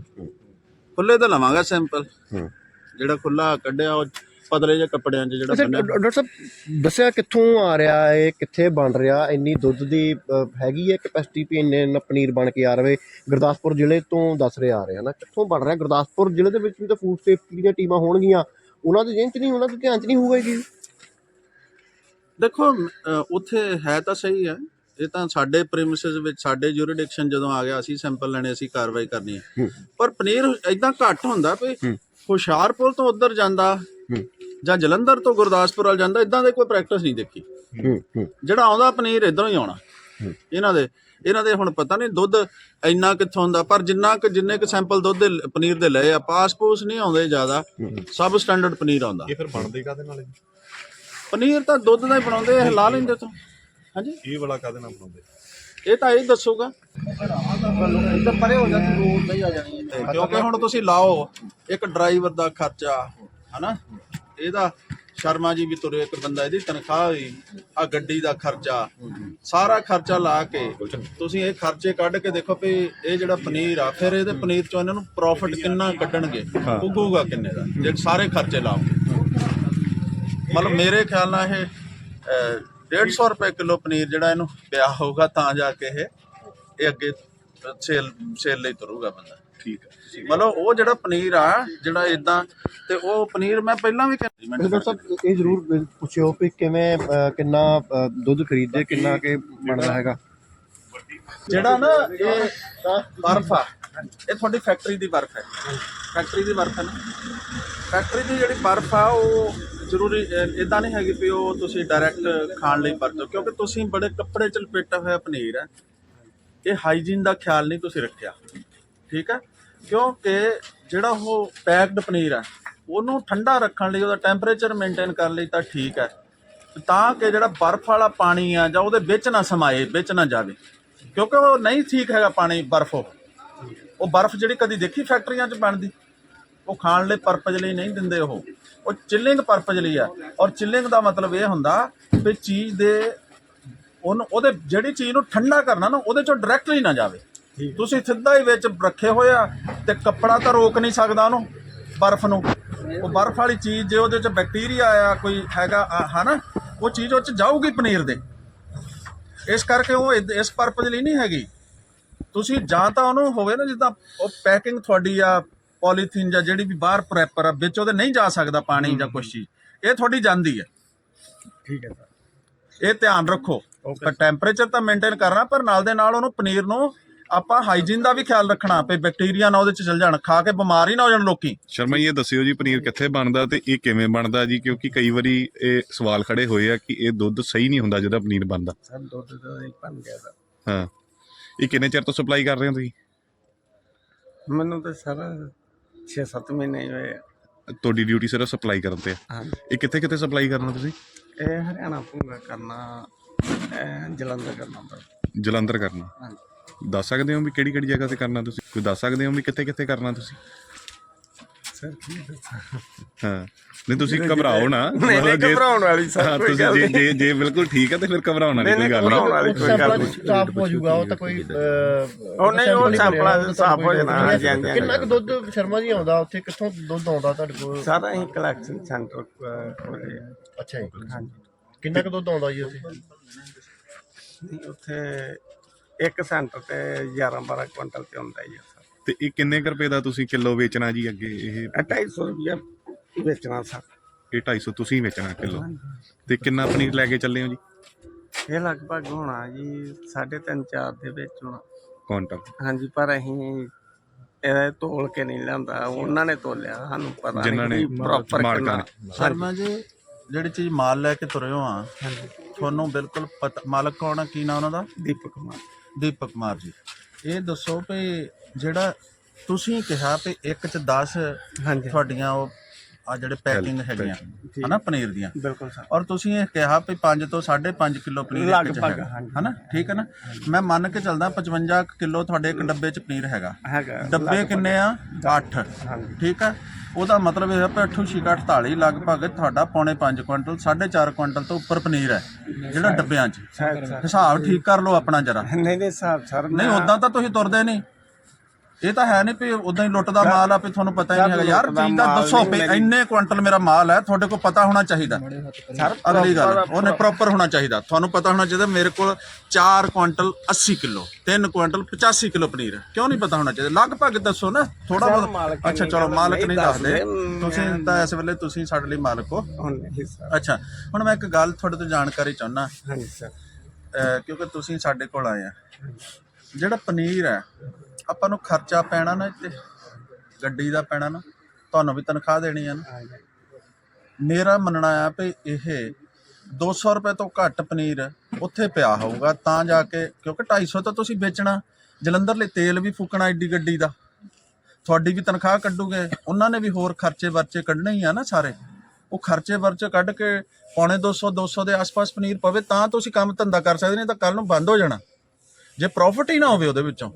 S1: ਖੁੱਲੇ ਤਾਂ ਲਵਾਂਗਾ ਸੈਂਪਲ ਜਿਹੜਾ ਖੁੱਲਾ ਕੱਢਿਆ ਉਹ ਪਤਲੇ ਜਿਹੇ ਕੱਪੜਿਆਂ 'ਚ ਜਿਹੜਾ
S5: ਅੱਛਾ
S1: ਬੰਨਿਆ।
S5: ਡਾਕਟਰ ਸਾਹਿਬ ਦੱਸਿਆ ਕਿੱਥੋਂ ਆ ਰਿਹਾ ਹੈ ਕਿੱਥੇ ਬਣ ਰਿਹਾ ਇੰਨੀ ਦੁੱਧ ਦੀ ਅ, ਹੈਗੀ ਹੈ ਕੈਪੈਸਿਟੀ ਵੀ ਇੰਨੇ ਇੰਨਾ ਪਨੀਰ ਬਣ ਕੇ ਆ ਰਵੇ ਗੁਰਦਾਸਪੁਰ ਜ਼ਿਲ੍ਹੇ ਤੋਂ ਦੱਸ ਰਿਹਾ ਆ ਰਿਹਾ ਨਾ ਕਿੱਥੋਂ ਬਣ ਰਿਹਾ? ਗੁਰਦਾਸਪੁਰ ਜ਼ਿਲ੍ਹੇ ਦੇ ਵਿੱਚ ਵੀ ਤਾਂ ਫੂਡ ਸੇਫਟੀ ਦੀਆਂ ਟੀਮਾਂ ਹੋਣਗੀਆਂ। ਉਹਨਾਂ ਦੇ ਜ਼ਿਹਨ 'ਚ ਨਹੀਂ ਉਹਨਾਂ ਦੇ ਧਿਆਨ 'ਚ ਨਹੀਂ ਹੋਊਗਾ ਇਹ ਚੀਜ਼?
S1: ਦੇਖੋ ਅ, ਉੱਥੇ ਹੈ ਤਾਂ ਸਹੀ ਹੈ ਇਹ ਤਾਂ ਸਾਡੇ ਪ੍ਰੀਮਿਸਿਸ ਵਿੱਚ ਸਾਡੇ ਜੂਰੀਡਿਕਸ਼ਨ ਜਦੋਂ ਆ ਗਿਆ ਅਸੀਂ ਸੈਂਪਲ ਲੈਣੇ ਅਸੀਂ ਕਾਰਵਾਈ ਕਰਨੀ ਹੈ। ਪਰ ਪਨੀਰ ਇਦਾਂ ਘੱਟ ਹੁੰਦਾ ਵੀ ਹੁਸ਼ਿਆਰਪੁਰ ਤੋਂ ਉੱਧਰ ਜਾਂਦਾ ਜਾਂ ਜਲੰਧਰ ਤੋਂ ਗੁਰਦਾਸਪੁਰ ਵੱਲ ਜਾਂਦਾ ਇਦਾਂ ਦੇ ਕੋਈ ਪ੍ਰੈਕਟਿਸ ਨਹੀਂ ਦੇਖੀ। ਜਿਹੜਾ ਆਉਂਦਾ ਪਨੀਰ ਇਧਰੋਂ ਹੀ ਆਉਣਾ। ਇਹਨਾਂ ਦੇ ਇਹਨਾਂ ਦੇ ਹੁਣ ਪਤਾ ਨਹੀਂ ਦੁੱਧ ਇੰਨਾ ਕਿੱਥੋਂ ਹੁੰਦਾ ਪਰ ਜਿੰਨਾ ਕਿ ਜਿੰਨੇ ਕਿ ਸੈਂਪਲ ਦੁੱਧ ਦੇ ਪਨੀਰ ਦੇ ਲਏ ਆ ਪਾਸ ਪੂਸ ਨਹੀਂ ਆਉਂਦੇ ਜ਼ਿਆਦਾ। ਸਬ ਸਟੈਂਡਰਡ ਪਨੀਰ ਆਉਂਦਾ।
S4: ਇਹ ਫਿਰ ਬਣਦੇ ਕਾਦੇ ਨਾਲ
S1: ਪਨੀਰ ਤਾਂ ਦੁੱਧ ਦਾ ਹੀ ਬਣਾਉਂਦੇ ਇਹ ਲਾ ਲੈਂਦੇ ਤੋਂ ਹਾਂਜੀ।
S4: ਇਹ ਵਾਲਾ ਕਾਦੇ ਨਾਲ ਬਣਾਉਂਦੇ?
S1: ਇਹ ਤਾਂ ਇਹ ਦੱਸੂਗਾ। ਕਿਉਂਕਿ ਹੁਣ ਤੁਸੀਂ ਲਾਓ ਇੱਕ ਡਰਾਈਵਰ ਦਾ ਖਰਚਾ ਹਨਾ? ਇਹਦਾ ਸ਼ਰਮਾ ਜੀ ਵੀ ਤੁਰੇ ਇੱਕ ਬੰਦਾ ਇਹਦੀ ਤਨਖਾਹ ਹੋਈ ਆ ਗੱਡੀ ਦਾ ਖਰਚਾ ਸਾਰਾ ਖਰਚਾ ਲਾ ਕੇ ਤੁਸੀਂ ਇਹ ਖਰਚੇ ਕੱਢ ਕੇ ਦੇਖੋ ਵੀ ਇਹ ਜਿਹੜਾ ਪਨੀਰ ਆ ਫਿਰ ਇਹਦੇ ਪਨੀਰ ਚੋਂ ਇਹਨਾਂ ਨੂੰ ਪ੍ਰੋਫਿਟ ਕਿੰਨਾ ਕੱਢਣਗੇ ਉੱਗੂਗਾ ਕਿੰਨੇ ਦਾ? ਜੇ ਸਾਰੇ ਖਰਚੇ ਲਾਓਗੇ। ਮਤਲਬ ਮੇਰੇ ਖਿਆਲ ਨਾਲ ਇਹ ਅਹ, 150 ਰੁਪਏ ਕਿਲੋ ਪਨੀਰ ਜਿਹੜਾ ਇਹਨੂੰ ਪਿਆ ਹੋਊਗਾ ਤਾਂ ਜਾ ਕੇ ਇਹ ਇਹ ਅੱਗੇ ਸੇਲ ਸੇਲ ਲਈ ਤੁਰੂਗਾ ਬੰਦਾ।
S4: ਠੀਕ ਹੈ
S1: ਮਤਲਬ ਉਹ ਜਿਹੜਾ ਪਨੀਰ ਆ ਜਿਹੜਾ ਇਦਾਂ ਤੇ ਉਹ ਪਨੀਰ ਮੈਂ ਪਹਿਲਾਂ ਵੀ ਕਹਿੰਦਾ
S5: ਡਾਕਟਰ ਸਾਹਿਬ ਇਹ ਜ਼ਰੂਰ ਪੁੱਛਿਓ ਕਿ ਕਿਵੇਂ ਅ, ਕਿੰਨਾ ਅ, ਦੁੱਧ ਖਰੀਦਦੇ ਕਿੰਨਾ ਕਿ ਬਣਦਾ ਹੈਗਾ।
S1: ਜਿਹੜਾ ਨਾ ਇਹ ਬਰਫ ਆ ਇਹ ਤੁਹਾਡੀ ਫੈਕਟਰੀ ਦੀ ਬਰਫ ਹੈ। ਫੈਕਟਰੀ ਦੀ ਬਰਫ ਹੈ ਨਾ। ਫੈਕਟਰੀ ਦੀ ਜਿਹੜੀ ਬਰਫ ਆ ਉਹ ਜ਼ਰੂਰੀ ਇਦਾਂ ਨਹੀਂ ਹੈਗੀ ਵੀ ਉਹ ਤੁਸੀਂ ਡਾਇਰੈਕਟ ਖਾਣ ਲਈ ਵਰਤੋ ਕਿਉਂਕਿ ਤੁਸੀਂ ਬੜੇ ਕੱਪੜੇ ਚ ਲਪੇਟਾ ਹੋਇਆ ਪਨੀਰ ਹੈ। ਇਹ ਹਾਈਜੀਨ ਦਾ ਖਿਆਲ ਨਹੀਂ ਤੁਸੀਂ ਰੱਖਿਆ। ਠੀਕ ਹੈ? ਕਿਉਂਕਿ ਜਿਹੜਾ ਉਹ ਪੈਕਡ ਪਨੀਰ ਹੈ, ਉਹਨੂੰ ਠੰਡਾ ਰੱਖਣ ਲਈ, ਉਹਦਾ ਟੈਂਪਰੇਚਰ ਮੇਨਟੇਨ ਕਰਨ ਲਈ ਤਾਂ ਠੀਕ ਹੈ। ਤਾਂ ਕਿ ਜਿਹੜਾ ਬਰਫ਼ ਵਾਲਾ ਪਾਣੀ ਆ ਜਾਂ ਉਹਦੇ ਵਿੱਚ ਨਾ ਸਮਾਏ, ਵਿੱਚ ਨਾ ਜਾਵੇ। ਕਿਉਂਕਿ ਉਹ ਨਹੀਂ ਠੀਕ ਹੈਗਾ ਪਾਣੀ, ਬਰਫ਼ ਉਹ। ਉਹ ਬਰਫ਼ ਜਿਹੜੀ ਕਦੀ ਦੇਖੀ ਫੈਕਟਰੀਆਂ 'ਚ ਬਣਦੀ? ਉਹ ਖਾਣ ਲਈ ਪਰਪਸ ਲਈ ਨਹੀਂ ਦਿੰਦੇ ਉਹ। ਉਹ ਚਿਲਿੰਗ ਪਰਪਸ ਲਈ ਆ। ਔਰ ਚਿਲਿੰਗ ਦਾ ਮਤਲਬ ਇਹ ਹੁੰਦਾ ਵੀ ਚੀਜ਼ ਦੇ, ਉਹਨੂੰ, ਉਹਦੇ, ਜਿਹੜੀ ਚੀਜ਼ ਨੂੰ ਠੰਡਾ ਕਰਨਾ ਨਾ, ਉਹਦੇ ਚੋਂ ਡਾਇਰੈਕਟਲੀ ਨਾ ਜਾਵੇ। ਤੁਸੀਂ ਸਿੱਧਾ ਹੀ ਵਿੱਚ ਰੱਖੇ ਹੋਇਆ ਤੇ ਕੱਪੜਾ ਤਾਂ ਰੋਕ ਨਹੀਂ ਸਕਦਾ ਉਹਨੂੰ ਬਰਫ਼ ਨੂੰ। ਉਹ ਬਰਫ਼ ਵਾਲੀ ਚੀਜ਼ ਜੇ ਉਹਦੇ ਚ ਬੈਕਟੀਰੀਆ ਆ ਕੋਈ ਹੈਗਾ ਹਨਾ ਉਹ ਚੀਜ਼ ਉਹ ਚ ਜਾਊਗੀ ਪਨੀਰ ਦੇ। ਇਸ ਕਰਕੇ ਉਹ ਇਸ ਪਰਪਸ ਲਈ ਨਹੀਂ ਹੈਗੀ। ਤੁਸੀਂ ਜਾਂ ਤਾਂ ਉਹਨੂੰ ਹੋਵੇ ਨਾ ਜਿੱਦਾਂ ਉਹ ਪੈਕਿੰਗ ਤੁਹਾਡੀ ਆ ਪੋਲੀਥੀਨ ਜਾਂ ਜਿਹੜੀ ਵੀ ਬਾਹਰ ਪ੍ਰੈਪਰ ਆ ਵਿੱਚ ਉਹਦੇ ਨਹੀਂ ਜਾ ਸਕਦਾ ਪਾਣੀ ਜਾਂ ਕੁਛ ਚੀਜ਼। ਇਹ ਤੁਹਾਡੀ ਜਾਂਦੀ ਹੈ
S5: ਠੀਕ ਹੈ ਸਰ।
S1: ਇਹ ਧਿਆਨ ਰੱਖੋ। ਪਰ ਟੈਂਪਰੇਚਰ ਤਾਂ ਮੇਨਟੇਨ ਕਰਨਾ ਪਰ ਨਾਲ ਦੇ ਨਾਲ ਉਹਨੂੰ ਪਨੀਰ ਨੂੰ ਆਪਾਂ ਹਾਈਜੀਨ ਦਾ ਵੀ ਖਿਆਲ ਰੱਖਣਾ ਪਈ ਬੈਕਟੀਰੀਆ ਨਾ ਉਹਦੇ ਚ ਚਲ ਜਾਣ ਖਾ ਕੇ ਬਿਮਾਰ ਹੀ ਨਾ ਹੋ ਜਾਣ ਲੋਕੀ।
S3: ਸ਼ਰਮਾ ਜੀ ਇਹ ਦੱਸਿਓ ਜੀ ਪਨੀਰ ਕਿੱਥੇ ਬਣਦਾ ਤੇ ਇਹ ਕਿਵੇਂ ਬਣਦਾ ਜੀ? ਕਿਉਂਕਿ ਕਈ ਵਾਰੀ ਇਹ ਸਵਾਲ ਖੜੇ ਹੋਏ ਆ ਕਿ ਇਹ ਦੁੱਧ ਸਹੀ ਨਹੀਂ ਹੁੰਦਾ ਜਿਹਦਾ ਪਨੀਰ ਬਣਦਾ।
S2: ਸਰ ਦੁੱਧ ਦਾ ਹੀ ਬਣ ਗਿਆ ਸਰ।
S3: ਹਾਂ। ਇਹ ਕਿੰਨੇ ਚਿਰ ਤੋਂ ਸਪਲਾਈ ਕਰ ਰਹੇ ਹੋ ਤੁਸੀਂ?
S2: ਮੈਨੂੰ ਤਾਂ ਸਰ 6-7 ਮਹੀਨੇ ਹੋਏ ਆ।
S3: ਤੁਹਾਡੀ ਡਿਊਟੀ ਸਿਰਫ ਸਪਲਾਈ ਕਰਨ ਤੇ ਆ।
S2: ਹਾਂਜੀ
S3: ਇਹ ਕਿੱਥੇ ਕਿੱਥੇ ਸਪਲਾਈ ਕਰਨਾ ਤੁਸੀਂ?
S2: ਇਹ ਹਰਿਆਣਾ ਭੂੰਗਾ ਕਰਨਾ ਇਹ ਜਲੰਧਰ ਕਰਨਾ
S3: ਜਲੰਧਰ ਕਰਨਾ।
S2: ਹਾਂਜੀ।
S3: ਦੱਸ ਸਕਦੇ ਹੋ ਵੀ ਕਿਹੜੀ ਕਿਹੜੀ ਜਗ੍ਹਾ ਤੇ ਕਰਨਾ ਤੁਸੀਂ? ਕੋਈ ਦੱਸ ਸਕਦੇ ਹੋ ਵੀ ਕਿੱਥੇ ਕਿੱਥੇ ਕਰਨਾ ਤੁਸੀਂ?
S2: ਸਰ ਕੀ ਦੱਸਾਂ?
S3: ਹਾਂ। ਨਹੀਂ ਤੁਸੀਂ ਘਬਰਾਓ ਨਾ।
S2: ਨਹੀਂ ਨਹੀਂ
S3: ਮਤਲਬ ਜੇ-
S2: ਘਬਰਾਉਣ ਵਾਲੀ ਸਰ
S3: ਹਾਂ
S2: ਕੋਈ
S3: ਤੁਸੀਂ
S2: ਗੱਲ
S3: ਜੇ
S2: ਨਹੀਂ।
S3: ਜੇ ਜੇ ਬਿਲਕੁਲ ਠੀਕ ਹੈ ਤੇ ਫਿਰ ਘਬਰਾਉਣ ਵਾਲੀ
S2: ਨਹੀਂ,
S3: ਕੋਈ
S2: ਨਹੀਂ,
S3: ਗੱਲ
S2: ਘਬਰਾਉਣ
S3: ਨਹੀਂ
S2: ਵਾਲੀ ਕੋਈ ਗੱਲ ਨਹੀਂ।
S5: ਸਾਫ਼ ਹੋ ਜਾਊਗਾ ਉਹ ਤਾਂ ਕੋਈ
S2: ਉਹ ਨਹੀਂ, ਉਹ ਸੈਂਪਲਾਂ
S5: ਬਣਿਆ,
S2: ਸਾਫ਼ ਹੋ ਜਾਣਾ,
S5: ਕੋਈ
S2: ਹਾਂਜੀ, ਹਾਂਜੀ,
S5: ਕਿੰਨਾ ਕੁ ਦੁੱਧ ਸ਼ਰਮਾ ਜੀ ਆਉਂਦਾ? ਉੱਥੇ ਕਿੱਥੋਂ ਦੁੱਧ ਆਉਂਦਾ ਤੁਹਾਡੇ ਕੋਲ?
S2: ਸਾਰਾ ਹੀ ਕਲੈਕਸ਼ਨ ਸੈਂਟਰ ਕੋਲੇ ਆ।
S5: ਅੱਛਾ ਜੀ।
S2: ਹਾਂਜੀ।
S5: ਕਿੰਨਾ ਕੁ ਦੁੱਧ ਆਉਂਦਾ ਜੀ ਉੱਥੇ?
S2: ਨਹੀਂ ਉੱਥੇ ਇੱਕ ਸੈਂਟਰ ਤੇ 11-12 ਕੁਇੰਟਲ ਤੇ ਹੁੰਦਾ ਹੀ ਆ ਸਰ।
S3: ਤੇ ਇਹ ਕਿੰਨੇ ਕੁ ਰੁਪਏ ਦਾ ਤੁਸੀਂ ਕਿਲੋ ਵੇਚਣਾ ਜੀ ਅੱਗੇ ਇਹ?
S2: ਇਹ 250 ਰੁਪਏ ਵੇਚਣਾ ਸਰ।
S3: ਇਹ 250 ਤੁਸੀਂ ਵੇਚਣਾ ਕਿਲੋ। ਤੇ ਕਿੰਨਾ ਪਨੀਰ ਲੈ ਕੇ ਚੱਲੇ ਹੋ ਜੀ?
S2: ਇਹ ਲਗਭਗ ਹੋਣਾ ਜੀ 3.5 4 ਦੇ ਵਿੱਚ ਹੋਣਾ।
S3: ਕੁਆਂਟਲ
S2: ਹਾਂਜੀ ਪਰ ਅਸੀਂ ਇਹ ਤੋਲ ਕੇ ਨਹੀਂ ਲਿਆਂਦਾ। ਉਹਨਾਂ ਨੇ ਤੋਲਿਆ ਸਾਨੂੰ ਪਤਾ
S3: ਜਿਨ੍ਹਾਂ ਨੇ
S2: ਪ੍ਰੋਪਰ
S3: ਮਾਲਕਾਂ ਨੇ।
S1: ਸ਼ਰਮਾ ਜੀ ਜਿਹੜੀ ਚੀਜ਼ ਮਾਲ ਲੈ ਕੇ ਤੁਰੇ ਹੋ ਆ
S2: ਹਾਂਜੀ।
S1: ਤੁਹਾਨੂੰ ਬਿਲਕੁਲ ਪਤਾ ਮਾਲਕ ਕੌਣ ਆ? ਕੀ ਨਾਂ ਉਹਨਾਂ ਦਾ?
S2: ਦੀਪਕ ਕੁਮਾਰ।
S1: ਦੀਪਕ ਕੁਮਾਰ ਜੀ। ਇਹ ਦੱਸੋ ਵੀ ਜਿਹੜਾ ਤੁਸੀਂ ਕਿਹਾ ਵੀ ਇੱਕ ਚ 10
S2: ਹਾਂਜੀ।
S1: ਤੁਹਾਡੀਆਂ ਉਹ ਆ ਜਿਹੜੇ ਪੈਕਿੰਗ ਹੈਗੀਆਂ ਹਨਾ ਪਨੀਰ ਦੀਆਂ।
S2: ਬਿਲਕੁਲ ਸਰ।
S1: ਔਰ ਤੁਸੀਂ ਇਹ ਕਿਹਾ ਵੀ 5 ਤੋਂ 5.5 ਕਿਲੋ ਪਨੀਰ ਇੱਕ ਚ ਹੈਗਾ। ਹਨਾ? ਠੀਕ ਹੈ ਨਾ? ਮੈਂ ਮੰਨ ਕੇ ਚੱਲਦਾ 55 ਕਿਲੋ ਤੁਹਾਡੇ ਇੱਕ ਡੱਬੇ ਚ ਪਨੀਰ ਹੈਗਾ।
S2: ਹੈਗਾ
S1: ਡੱਬੇ ਕਿੰਨੇ ਆ? 8
S2: ਹਾਂਜੀ।
S1: ਠੀਕ ਆ ਉਹਦਾ ਮਤਲਬ ਇਹ ਹੈ ਕਿ 8 6 48 ਲਗਭਗ ਤੁਹਾਡਾ ਪੌਣੇ 5 ਕੁਇੰਟਲ 4.5 ਕੁਇੰਟਲ ਤੋਂ ਉੱਪਰ ਪਨੀਰ ਹੈ ਜਿਹੜਾ ਡੱਬਿਆਂ 'ਚ। ਹਿਸਾਬ ਠੀਕ ਕਰ ਲਓ ਆਪਣਾ ਜਰਾ।
S2: ਨਹੀਂ ਨਹੀਂ ਸਾਹਿਬ ਸਰ
S1: ਨਹੀਂ ਉਦਾਂ ਤਾਂ ਤੁਸੀਂ ਤੁਰਦੇ ਨਹੀਂ। ਇਹ ਤਾਂ ਹੈ ਨਹੀਂ ਵੀ ਉਦਾਂ ਹੀ ਲੁੱਟਦਾ ਮਾਲ ਆ ਵੀ ਤੁਹਾਨੂੰ ਪਤਾ ਹੀ ਨਹੀਂ ਹੈਗਾ। ਯਾਰ ਦਾ
S2: ਮਾਲ
S1: ਦੱਸੋ ਵੀ ਇੰਨੇ ਕੁਇੰਟਲ ਮੇਰਾ ਮਾਲ ਹੈ ਤੁਹਾਡੇ ਕੋਲ ਪਤਾ ਹੋਣਾ ਚਾਹੀਦਾ।
S2: ਸਰ
S1: ਅਗਲੀ ਗੱਲ ਉਹਨੇ ਪ੍ਰੋਪਰ ਹੋਣਾ ਚਾਹੀਦਾ। ਤੁਹਾਨੂੰ ਪਤਾ ਹੋਣਾ ਚਾਹੀਦਾ ਮੇਰੇ ਕੋਲ 4 quintal 80 kilo 3 quintal 85 kilo paneer. ਕਿਉਂ ਨਹੀਂ ਪਤਾ ਹੋਣਾ ਚਾਹੀਦਾ? ਲਗਭਗ ਦੱਸੋ ਨਾ ਥੋੜਾ ਬਹੁਤ ਅੱਛਾ ਚਲੋ ਮਾਲਕ
S2: ਨਹੀਂ
S1: ਦੱਸਦੇ। ਤੁਸੀਂ ਤਾਂ ਇਸ ਵੇਲੇ ਤੁਸੀਂ ਸਾਡੇ ਲਈ ਮਾਲਕ ਹੋ। ਅੱਛਾ ਹੁਣ ਮੈਂ ਇੱਕ ਗੱਲ ਤੁਹਾਡੇ ਤੋਂ ਜਾਣਕਾਰੀ ਚਾਹੁੰਦਾ।
S2: ਹਾਂਜੀ ਸਰ।
S1: ਕਿਉਂਕਿ ਤੁਸੀਂ ਸਾਡੇ ਕੋਲ ਆਏ ਆ। ਜਿਹੜਾ ਪਨੀਰ ਹੈ, ਆਪਾਂ ਨੂੰ ਖਰਚਾ ਪੈਣਾ ਨਾ ਇੱਥੇ, ਗੱਡੀ ਦਾ ਪੈਣਾ ਨਾ, ਤੁਹਾਨੂੰ ਵੀ ਤਨਖਾਹ ਦੇਣੀ ਆ ਨਾ। ਮੇਰਾ ਮੰਨਣਾ ਆ ਵੀ ਇਹ 200 ਰੁਪਏ ਤੋਂ ਘੱਟ ਪਨੀਰ ਉੱਥੇ ਪਿਆ ਹੋਊਗਾ, ਤਾਂ ਜਾ ਕੇ, ਕਿਉਂਕਿ 250 ਤਾਂ ਤੁਸੀਂ ਵੇਚਣਾ, ਜਲੰਧਰ ਲਈ ਤੇਲ ਵੀ ਫੂਕਣਾ ਐਡੀ ਗੱਡੀ ਦਾ। ਤੁਹਾਡੀ ਵੀ ਤਨਖਾਹ ਕੱਢੂਗੇ, ਉਹਨਾਂ ਨੇ ਵੀ ਹੋਰ ਖਰਚੇ ਵਰਚੇ ਕੱਢਣੇ ਹੀ ਆ ਨਾ ਸਾਰੇ। ਉਹ ਖਰਚੇ ਵਰਚੇ ਕੱਢ ਕੇ ਪੌਣੇ 200 200 ਦੇ ਆਸ-ਪਾਸ ਪਨੀਰ ਪਵੇ, ਤਾਂ ਤੁਸੀਂ ਕੰਮ ਧੰਦਾ ਕਰ ਸਕਦੇ ਨਹੀਂ, ਤਾਂ ਕੱਲ ਨੂੰ ਬੰਦ ਹੋ ਜਾਣਾ। ਜੇ ਪ੍ਰੋਫਿਟ ਹੀ ਨਾ ਹੋਵੇ ਉਹਦੇ ਵਿੱਚੋਂ।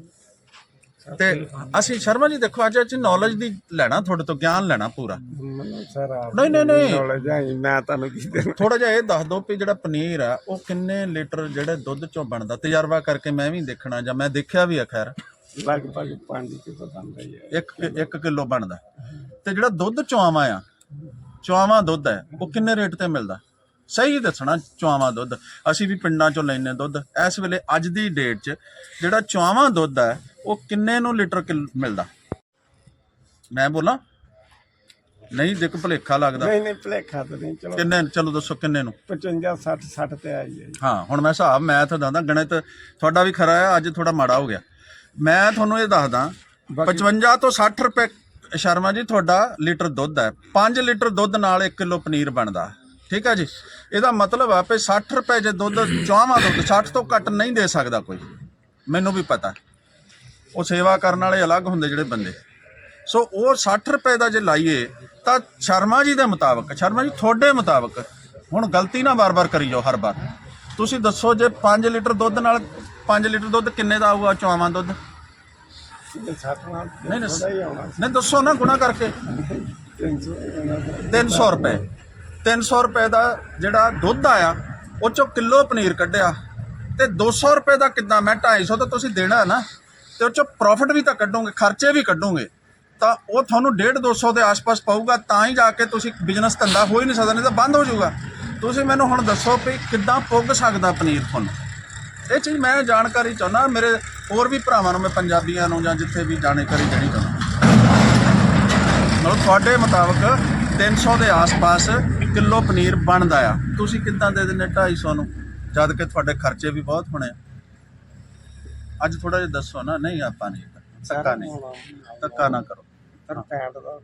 S1: ਤੇ ਅਸੀਂ ਸ਼ਰਮਾ ਜੀ ਦੇਖੋ ਅੱਜ ਅੱਜ ਨੌਲੇਜ ਦੀ ਲੈਣਾ ਤੁਹਾਡੇ ਤੋਂ ਗਿਆਨ ਲੈਣਾ ਪੂਰਾ।
S2: ਸਰ
S1: ਨਹੀਂ, ਨਹੀਂ, ਨਹੀਂ।
S2: ਮੈਂ ਤੁਹਾਨੂੰ ਕੀ ਦੇਣਾ?
S1: ਥੋੜਾ ਜਿਹਾ ਇਹ ਦੱਸ ਦਿਓ ਵੀ ਜਿਹੜਾ ਪਨੀਰ ਆ ਉਹ ਕਿੰਨੇ ਲੀਟਰ ਜਿਹੜੇ ਦੁੱਧ ਚੋਂ ਬਣਦਾ? ਤਜਰਬਾ ਕਰਕੇ ਮੈਂ ਵੀ ਦੇਖਣਾ ਜਾਂ ਮੈਂ ਦੇਖਿਆ ਵੀ ਆ ਖੈਰ।
S2: ਲਗਭਗ 5 ਕਿਲੋ ਬਣਦਾ ਹੀ ਹੈ।
S1: ਇੱਕ ਇੱਕ ਕਿਲੋ ਬਣਦਾ। ਤੇ ਜਿਹੜਾ ਦੁੱਧ ਚੁਆਵਾਂ ਆ ਚੁਆਵਾਂ ਦੁੱਧ ਹੈ ਉਹ ਕਿੰਨੇ ਰੇਟ ਤੇ ਮਿਲਦਾ? ਸਹੀ ਦੱਸਣਾ ਚੁਆਵਾਂ ਦੁੱਧ। ਅਸੀਂ ਵੀ ਪਿੰਡਾਂ ਚੋਂ ਲੈਨੇ ਦੁੱਧ। ਇਸ ਵੇਲੇ ਅੱਜ ਦੀ ਡੇਟ 'ਚ ਜਿਹੜਾ ਚੁਆਵਾਂ ਦੁੱਧ ਹੈ ਉਹ ਕਿੰਨੇ ਨੂੰ ਲੀਟਰ ਮਿਲਦਾ? ਮੈਂ ਬੋਲਾਂ? ਨਹੀਂ ਦੇਖ ਭਲੇਖਾ ਲੱਗਦਾ।
S2: ਨਹੀਂ ਨਹੀਂ ਭਲੇਖਾ ਤਾਂ ਨਹੀਂ ਚਲੋ।
S1: ਕਿੰਨੇ ਚਲੋ ਦੱਸੋ ਕਿੰਨੇ ਨੂੰ?
S2: 55 60 60 ਤੇ ਆਈ ਹੈ।
S1: ਹਾਂ ਹੁਣ ਮੈਂ ਹਿਸਾਬ ਮੈਥ ਦੱਸਦਾ ਗਣਿਤ ਤੁਹਾਡਾ ਵੀ ਖਰਾ ਹੈ ਅੱਜ ਥੋੜਾ ਮਾੜਾ ਹੋ ਗਿਆ। ਮੈਂ ਤੁਹਾਨੂੰ ਇਹ ਦੱਸਦਾ 55 ਤੋਂ 60 ਰੁਪਏ ਸ਼ਰਮਾ ਜੀ ਤੁਹਾਡਾ ਲੀਟਰ ਦੁੱਧ ਹੈ। 5 ਲੀਟਰ ਦੁੱਧ ਨਾਲ 1 ਕਿਲੋ ਪਨੀਰ ਬਣਦਾ। ਠੀਕ ਹੈ ਜੀ? ਇਹਦਾ ਮਤਲਬ ਆ ਵੀ 60 ਰੁਪਏ ਜੇ ਦੁੱਧ ਚਾਹਵਾਂ ਦੁੱਧ 60 ਤੋਂ ਘੱਟ ਨਹੀਂ ਦੇ ਸਕਦਾ ਕੋਈ। ਮੈਨੂੰ ਵੀ ਪਤਾ। ਉਹ ਸੇਵਾ ਕਰਨ ਵਾਲੇ ਅਲੱਗ ਹੁੰਦੇ ਜਿਹੜੇ ਬੰਦੇ। ਸੋ ਉਹ 60 ਰੁਪਏ ਦਾ ਜੇ ਲਾਈਏ, ਤਾਂ ਸ਼ਰਮਾ ਜੀ ਦੇ ਮੁਤਾਬਕ, ਸ਼ਰਮਾ ਜੀ ਤੁਹਾਡੇ ਮੁਤਾਬਕ, ਹੁਣ ਗਲਤੀ ਨਾ ਵਾਰ-ਵਾਰ ਕਰੀ ਜਾਓ ਹਰ ਵਾਰ। ਤੁਸੀਂ ਦੱਸੋ ਜੇ 5 ਲੀਟਰ ਦੁੱਧ ਨਾਲ 5 ਲੀਟਰ ਦੁੱਧ ਕਿੰਨੇ ਦਾ ਆਊਗਾ ਚੌਵਾਂ ਦੁੱਧ? ਨਹੀਂ ਨਹੀਂ ਦੱਸੋ ਨਾ ਗੁਣਾ ਕਰਕੇ।
S2: 300 ਹੀ
S1: 300 ਰੁਪਏ। 300 ਰੁਪਏ ਦਾ ਜਿਹੜਾ ਦੁੱਧ ਆਇਆ, ਉਹ ਚੋਂ ਕਿਲੋ ਪਨੀਰ ਕੱਢਿਆ। ਤੇ 200 ਰੁਪਏ ਦਾ ਕਿੱਦਾਂ? ਮੈਂ 250 ਤਾਂ ਤੁਸੀਂ ਦੇਣਾ ਨਾ, ਤੇ ਉਹ ਚੋਂ ਪ੍ਰੋਫਿਟ ਵੀ ਤਾਂ ਕੱਢੋਗੇ, ਖਰਚੇ ਵੀ ਕੱਢੋਗੇ। ਤਾਂ ਉਹ ਤੁਹਾਨੂੰ 1.5 200 ਦੇ ਆਸ-ਪਾਸ ਪਊਗਾ, ਤਾਂ ਹੀ ਜਾ ਕੇ ਤੁਸੀਂ ਬਿਜ਼ਨਸ ਧੰਦਾ ਹੋ ਹੀ ਨਹੀਂ ਸਕਦਾ, ਨਹੀਂ ਤਾਂ ਬੰਦ ਹੋ ਜਾਊਗਾ। ਤੁਸੀਂ ਮੈਨੂੰ ਹੁਣ ਦੱਸੋ ਵੀ ਕਿੱਦਾਂ ਪੁੱਗ ਸਕਦਾ ਪਨੀਰ ਤੁਹਾਨੂੰ? ਇਹ ਚੀਜ਼ ਮੈਂ ਜਾਣਕਾਰੀ ਚਾਹੁੰਦਾ, ਮੇਰੇ ਹੋਰ ਵੀ ਭਰਾਵਾਂ ਨੂੰ, ਮੈਂ ਪੰਜਾਬੀਆਂ ਨੂੰ ਜਾਂ ਜਿੱਥੇ ਵੀ ਜਾਣਕਾਰੀ ਦੇਣੀ ਚਾਹੁੰਦਾ। ਮਤਲਬ ਤੁਹਾਡੇ ਮੁਤਾਬਕ 300 ਦੇ ਆਸ-ਪਾਸ ਕਿਲੋ ਪਨੀਰ ਬਣਦਾ ਆ। ਤੁਸੀਂ ਕਿੱਦਾਂ ਦੇ ਦਿੰਦੇ 250 ਨੂੰ? ਜਦ ਕਿ ਤੁਹਾਡੇ ਖਰਚੇ ਵੀ ਬਹੁਤ ਹੋਣੇ ਆ। ਅੱਜ ਥੋੜਾ ਜਿਹਾ ਦੱਸੋ ਨਾ ਨਹੀਂ ਆਪਾਂ ਨਹੀਂ ਧੱਕਾ ਨਹੀਂ। ਧੱਕਾ ਨਾ ਕਰੋ।
S2: ਸਰ ਫੈਟ ਦਾ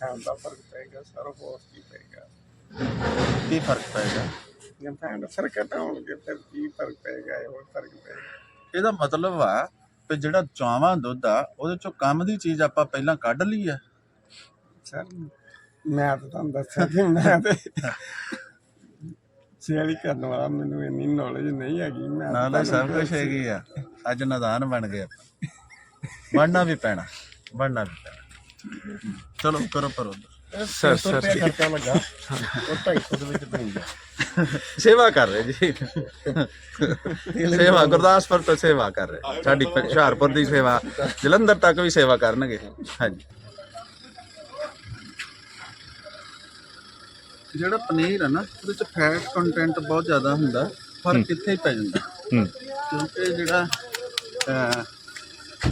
S2: ਫੈਟ ਦਾ ਫ਼ਰਕ ਪਏਗਾ ਸਰ ਹੋਰ ਕੀ ਪਏਗਾ
S1: ਕੀ ਫ਼ਰਕ ਪਏਗਾ
S2: ਜੇ ਫੈਟ ਸਰ ਘਟਾਉਣਗੇ ਫਿਰ ਕੀ ਫ਼ਰਕ ਪਏਗਾ ਇਹ ਹੋਰ ਫ਼ਰਕ ਪਏਗਾ
S1: ਇਹਦਾ ਮਤਲਬ ਆ ਕਿ ਜਿਹੜਾ ਚਾਵਾਂ ਦੁੱਧ ਆ ਉਹਦੇ ਚੋਂ ਕੰਮ ਦੀ ਚੀਜ਼ ਆਪਾਂ ਪਹਿਲਾਂ ਕੱਢ ਲਈ ਆ
S2: ਸਰ ਮੈਂ ਤਾਂ ਤੁਹਾਨੂੰ ਦੱਸਿਆ ਕਿ ਮੈਂ ਤੇ ਸੇਲ ਕਰਨ ਵਾਲਾ ਮੈਨੂੰ ਇੰਨੀ ਨੌਲੇਜ ਨਹੀਂ ਹੈਗੀ ਮੈਂ ਤਾਂ
S1: ਨਾਲੇ ਸਭ
S2: ਤੁਹਾਨੂੰ
S1: ਕੁਝ ਹੈਗੀ ਆ। ਅੱਜ ਨਦਾਨ ਬਣ ਗਏ ਆਪਾਂ। ਬਣਨਾ ਵੀ ਪੈਣਾ ਬਣਨਾ ਵੀ ਪੈਣਾ। ਚਲੋ ਕਰੋ ਪਰੋ
S4: ਸਰ ਸਰ
S5: ਖਰਚਾ ਲੱਗਾ ਉਹ 250 ਦੇ ਵਿੱਚ ਬਣ ਗਿਆ।
S4: ਸੇਵਾ ਕਰ ਰਹੇ ਜੀ। ਸੇਵਾ ਗੁਰਦਾਸਪੁਰ ਤੋਂ ਸੇਵਾ ਕਰ ਰਹੇ। ਸਾਡੀ ਪ- ਹੁਸ਼ਿਆਰਪੁਰ ਦੀ ਸੇਵਾ ਜਲੰਧਰ ਤੱਕ ਵੀ ਸੇਵਾ ਕਰਨਗੇ। ਹਾਂਜੀ।
S1: ਜਿਹੜਾ ਪਨੀਰ ਹੈ ਨਾ ਉਹਦੇ ਚ ਫੈਟ ਕੰਟੈਂਟ ਬਹੁਤ ਜ਼ਿਆਦਾ ਹੁੰਦਾ ਪਰ ਕਿੱਥੇ ਹੀ ਪੈ ਜਾਂਦਾ।
S3: ਹੂੰ।
S1: ਕਿਉਂਕਿ ਜਿਹੜਾ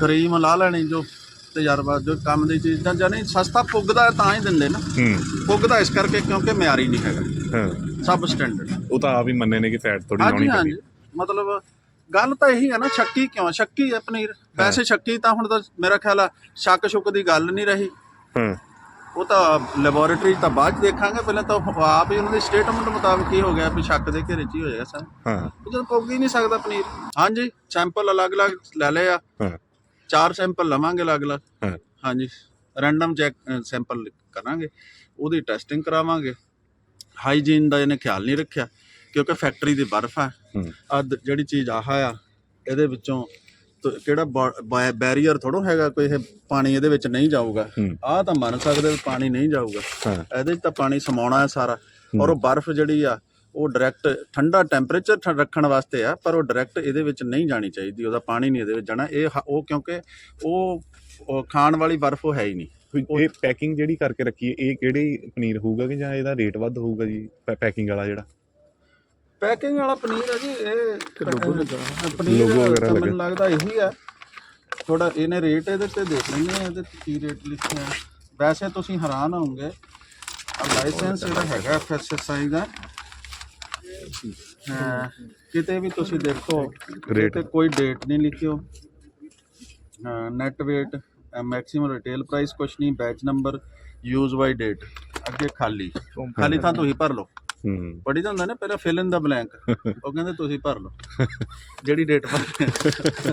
S1: ਕਰੀਮ ਲਾ ਲੈਣੀ ਜੋ ਤਜਰਬਾ ਜੋ ਕੰਮ ਦੀ ਚੀਜ਼ ਤਾਂ ਜਾਨੀ ਸਸਤਾ ਪੁੱਗਦਾ ਤਾਂ ਹੀ ਦਿੰਦੇ ਨਾ।
S3: ਹੂੰ।
S1: ਪੁੱਗਦਾ ਇਸ ਕਰਕੇ ਕਿਉਂਕਿ ਮਿਆਰੀ ਨਹੀਂ ਹੈਗਾ।
S3: ਹਾਂ।
S1: ਸਬ ਸਟੈਂਡਰਡ
S3: ਉਹ ਤਾਂ ਆਪ ਹੀ ਮੰਨੇ ਨੇ ਕਿ ਫੈਟ ਥੋੜੀ ਲਾਉਣੀ
S1: ਹਾਂਜੀ
S3: ਪੈਂਦੀ।
S1: ਮਤਲਬ ਗੱਲ ਤਾਂ ਇਹੀ ਹੈ ਨਾ ਸ਼ੱਕੀ ਕਿਉਂ? ਸ਼ੱਕੀ ਹੈ ਪਨੀਰ। ਵੈਸੇ ਸ਼ੱਕੀ ਤਾਂ ਹੁਣ ਤਾਂ ਮੇਰਾ ਖਿਆਲ ਆ ਸ਼ੱਕ ਸ਼ੁਕ ਦੀ ਗੱਲ ਨਹੀਂ ਰਹੀ।
S3: ਹਾਂ।
S1: ਉਹ ਤਾਂ ਲੈਬੋਰੇਟਰੀ ਤਾਂ ਬਾਅਦ ਚ ਦੇਖਾਂਗੇ। ਪਹਿਲਾਂ ਤਾਂ ਉਹ ਆਪ ਹੀ ਉਹਨਾਂ ਦੀ ਸਟੇਟਮੈਂਟ ਮੁਤਾਬਕ ਹੀ ਹੋ ਗਿਆ ਵੀ ਸ਼ੱਕ ਦੇ ਘੇਰੇ 'ਚ ਹੀ ਹੋਏਗਾ ਸਰ।
S3: ਹਾਂ।
S1: ਉਹ ਜਦੋਂ ਪੁੱਗ ਹੀ ਨਹੀਂ ਸਕਦਾ ਪਨੀਰ। ਹਾਂਜੀ ਸੈਂਪਲ ਅਲੱਗ-ਅਲੱਗ ਲੈ ਲਏ ਆ।
S3: ਹਾਂ।
S1: ਚਾਰ ਸੈਂਪਲ ਲਵਾਂਗੇ ਅਲੱਗ-ਅਲੱਗ।
S3: ਹਾਂ।
S1: ਹਾਂਜੀ ਰੈਂਡਮ ਚੈੱਕ ਸੈਂਪਲ ਕਰਾਂਗੇ। ਉਹਦੀ ਟੈਸਟਿੰਗ ਕਰਾਵਾਂਗੇ। ਹਾਈਜੀਨ ਦਾ ਇਹਨੇ ਖਿਆਲ ਨਹੀਂ ਰੱਖਿਆ ਕਿਉਂਕਿ ਫੈਕਟਰੀ ਦੀ ਬਰਫ਼ ਆ।
S3: ਹੂੰ।
S1: ਆ ਜਿਹੜੀ ਚੀਜ਼ ਆਹ ਆ ਇਹਦੇ ਵਿੱਚੋਂ ਕਿਹੜਾ ਬੈਰੀਅਰ ਥੋੜੋ ਹੈਗਾ ਕੋਈ ਇਹ ਪਾਣੀ ਇਹਦੇ ਵਿੱਚ ਨਹੀਂ ਜਾਊਗਾ। ਆਹ ਤਾਂ ਮੰਨ ਸਕਦੇ ਪਾਣੀ ਨਹੀਂ ਜਾਊਗਾ। ਇਹਦੇ 'ਚ ਤਾਂ ਪਾਣੀ ਸਮਾਉਣਾ ਹੈ ਸਾਰਾ। ਔਰ ਉਹ ਬਰਫ਼ ਜਿਹੜੀ ਆ ਉਹ ਡਾਇਰੈਕਟ ਠੰਡਾ ਟੈਂਪਰੇਚਰ ਰੱਖਣ ਵਾਸਤੇ ਆ ਪਰ ਉਹ ਡਾਇਰੈਕਟ ਇਹਦੇ ਵਿੱਚ ਨਹੀਂ ਜਾਣੀ ਚਾਹੀਦੀ ਉਹਦਾ ਪਾਣੀ ਨਹੀਂ ਇਹਦੇ ਵਿੱਚ ਜਾਣਾ। ਇਹ ਉਹ ਕਿਉਂਕਿ ਉਹ ਉਹ ਖਾਣ ਵਾਲੀ ਬਰਫ਼ ਉਹ ਹੈ ਹੀ ਨਹੀਂ।
S3: ਇਹ ਪੈਕਿੰਗ ਜਿਹੜੀ ਕਰਕੇ ਰੱਖੀ ਹੈ ਇਹ ਕਿਹੜੀ ਪਨੀਰ ਹੋਊਗਾ ਕਿ ਜਾਂ ਇਹਦਾ ਰੇਟ ਵੱਧ ਹੋਊਗਾ ਜੀ ਪੈਕਿੰਗ ਵਾਲਾ ਜਿਹੜਾ?
S1: ਪੈਕਿੰਗ ਵਾਲਾ ਪਨੀਰ ਹੈ ਜੀ ਇਹ ਪਨੀਰ। ਮੈਨੂੰ ਲੱਗਦਾ ਇਹੀ ਆ ਥੋੜਾ ਇਹਨੇ ਰੇਟ ਇਹਦੇ ਤੇ ਦੇਖ ਲੈਂਦੇ ਆ ਇਹਦੇ ਤੇ ਕੀ ਰੇਟ ਲਿਖਿਆ। ਵੈਸੇ ਤੁਸੀਂ ਹੈਰਾਨ ਹੋਵੋਗੇ ਲਾਇਸੈਂਸ ਜਿਹੜਾ ਹੈਗਾ ਐਫਐਸਐਸਆਈ ਦਾ ਹਾਂ, ਕਿਤੇ ਵੀ ਤੁਸੀਂ ਦੇਖੋ। ਤੇ ਕੋਈ ਡੇਟ ਨਹੀਂ ਲਿਖਿਓ net weight maximum retail price ਕੁਛ ਨਹੀਂ batch number use by date ਅੱਗੇ ਖਾਲੀ ਖਾਲੀ ਤਾਂ ਤੁਸੀਂ ਭਰ ਲਓ
S3: ਹੂੰ।
S1: ਪੜੀ ਤਾਂ ਹੁੰਦਾ ਨਾ ਪਹਿਲਾਂ ਫਿਲ ਇਨ ਦਾ ਬਲੈਂਕ ਉਹ ਕਹਿੰਦੇ ਤੁਸੀਂ ਭਰ ਲਓ। ਜਿਹੜੀ ਡੇਟ ਭਰ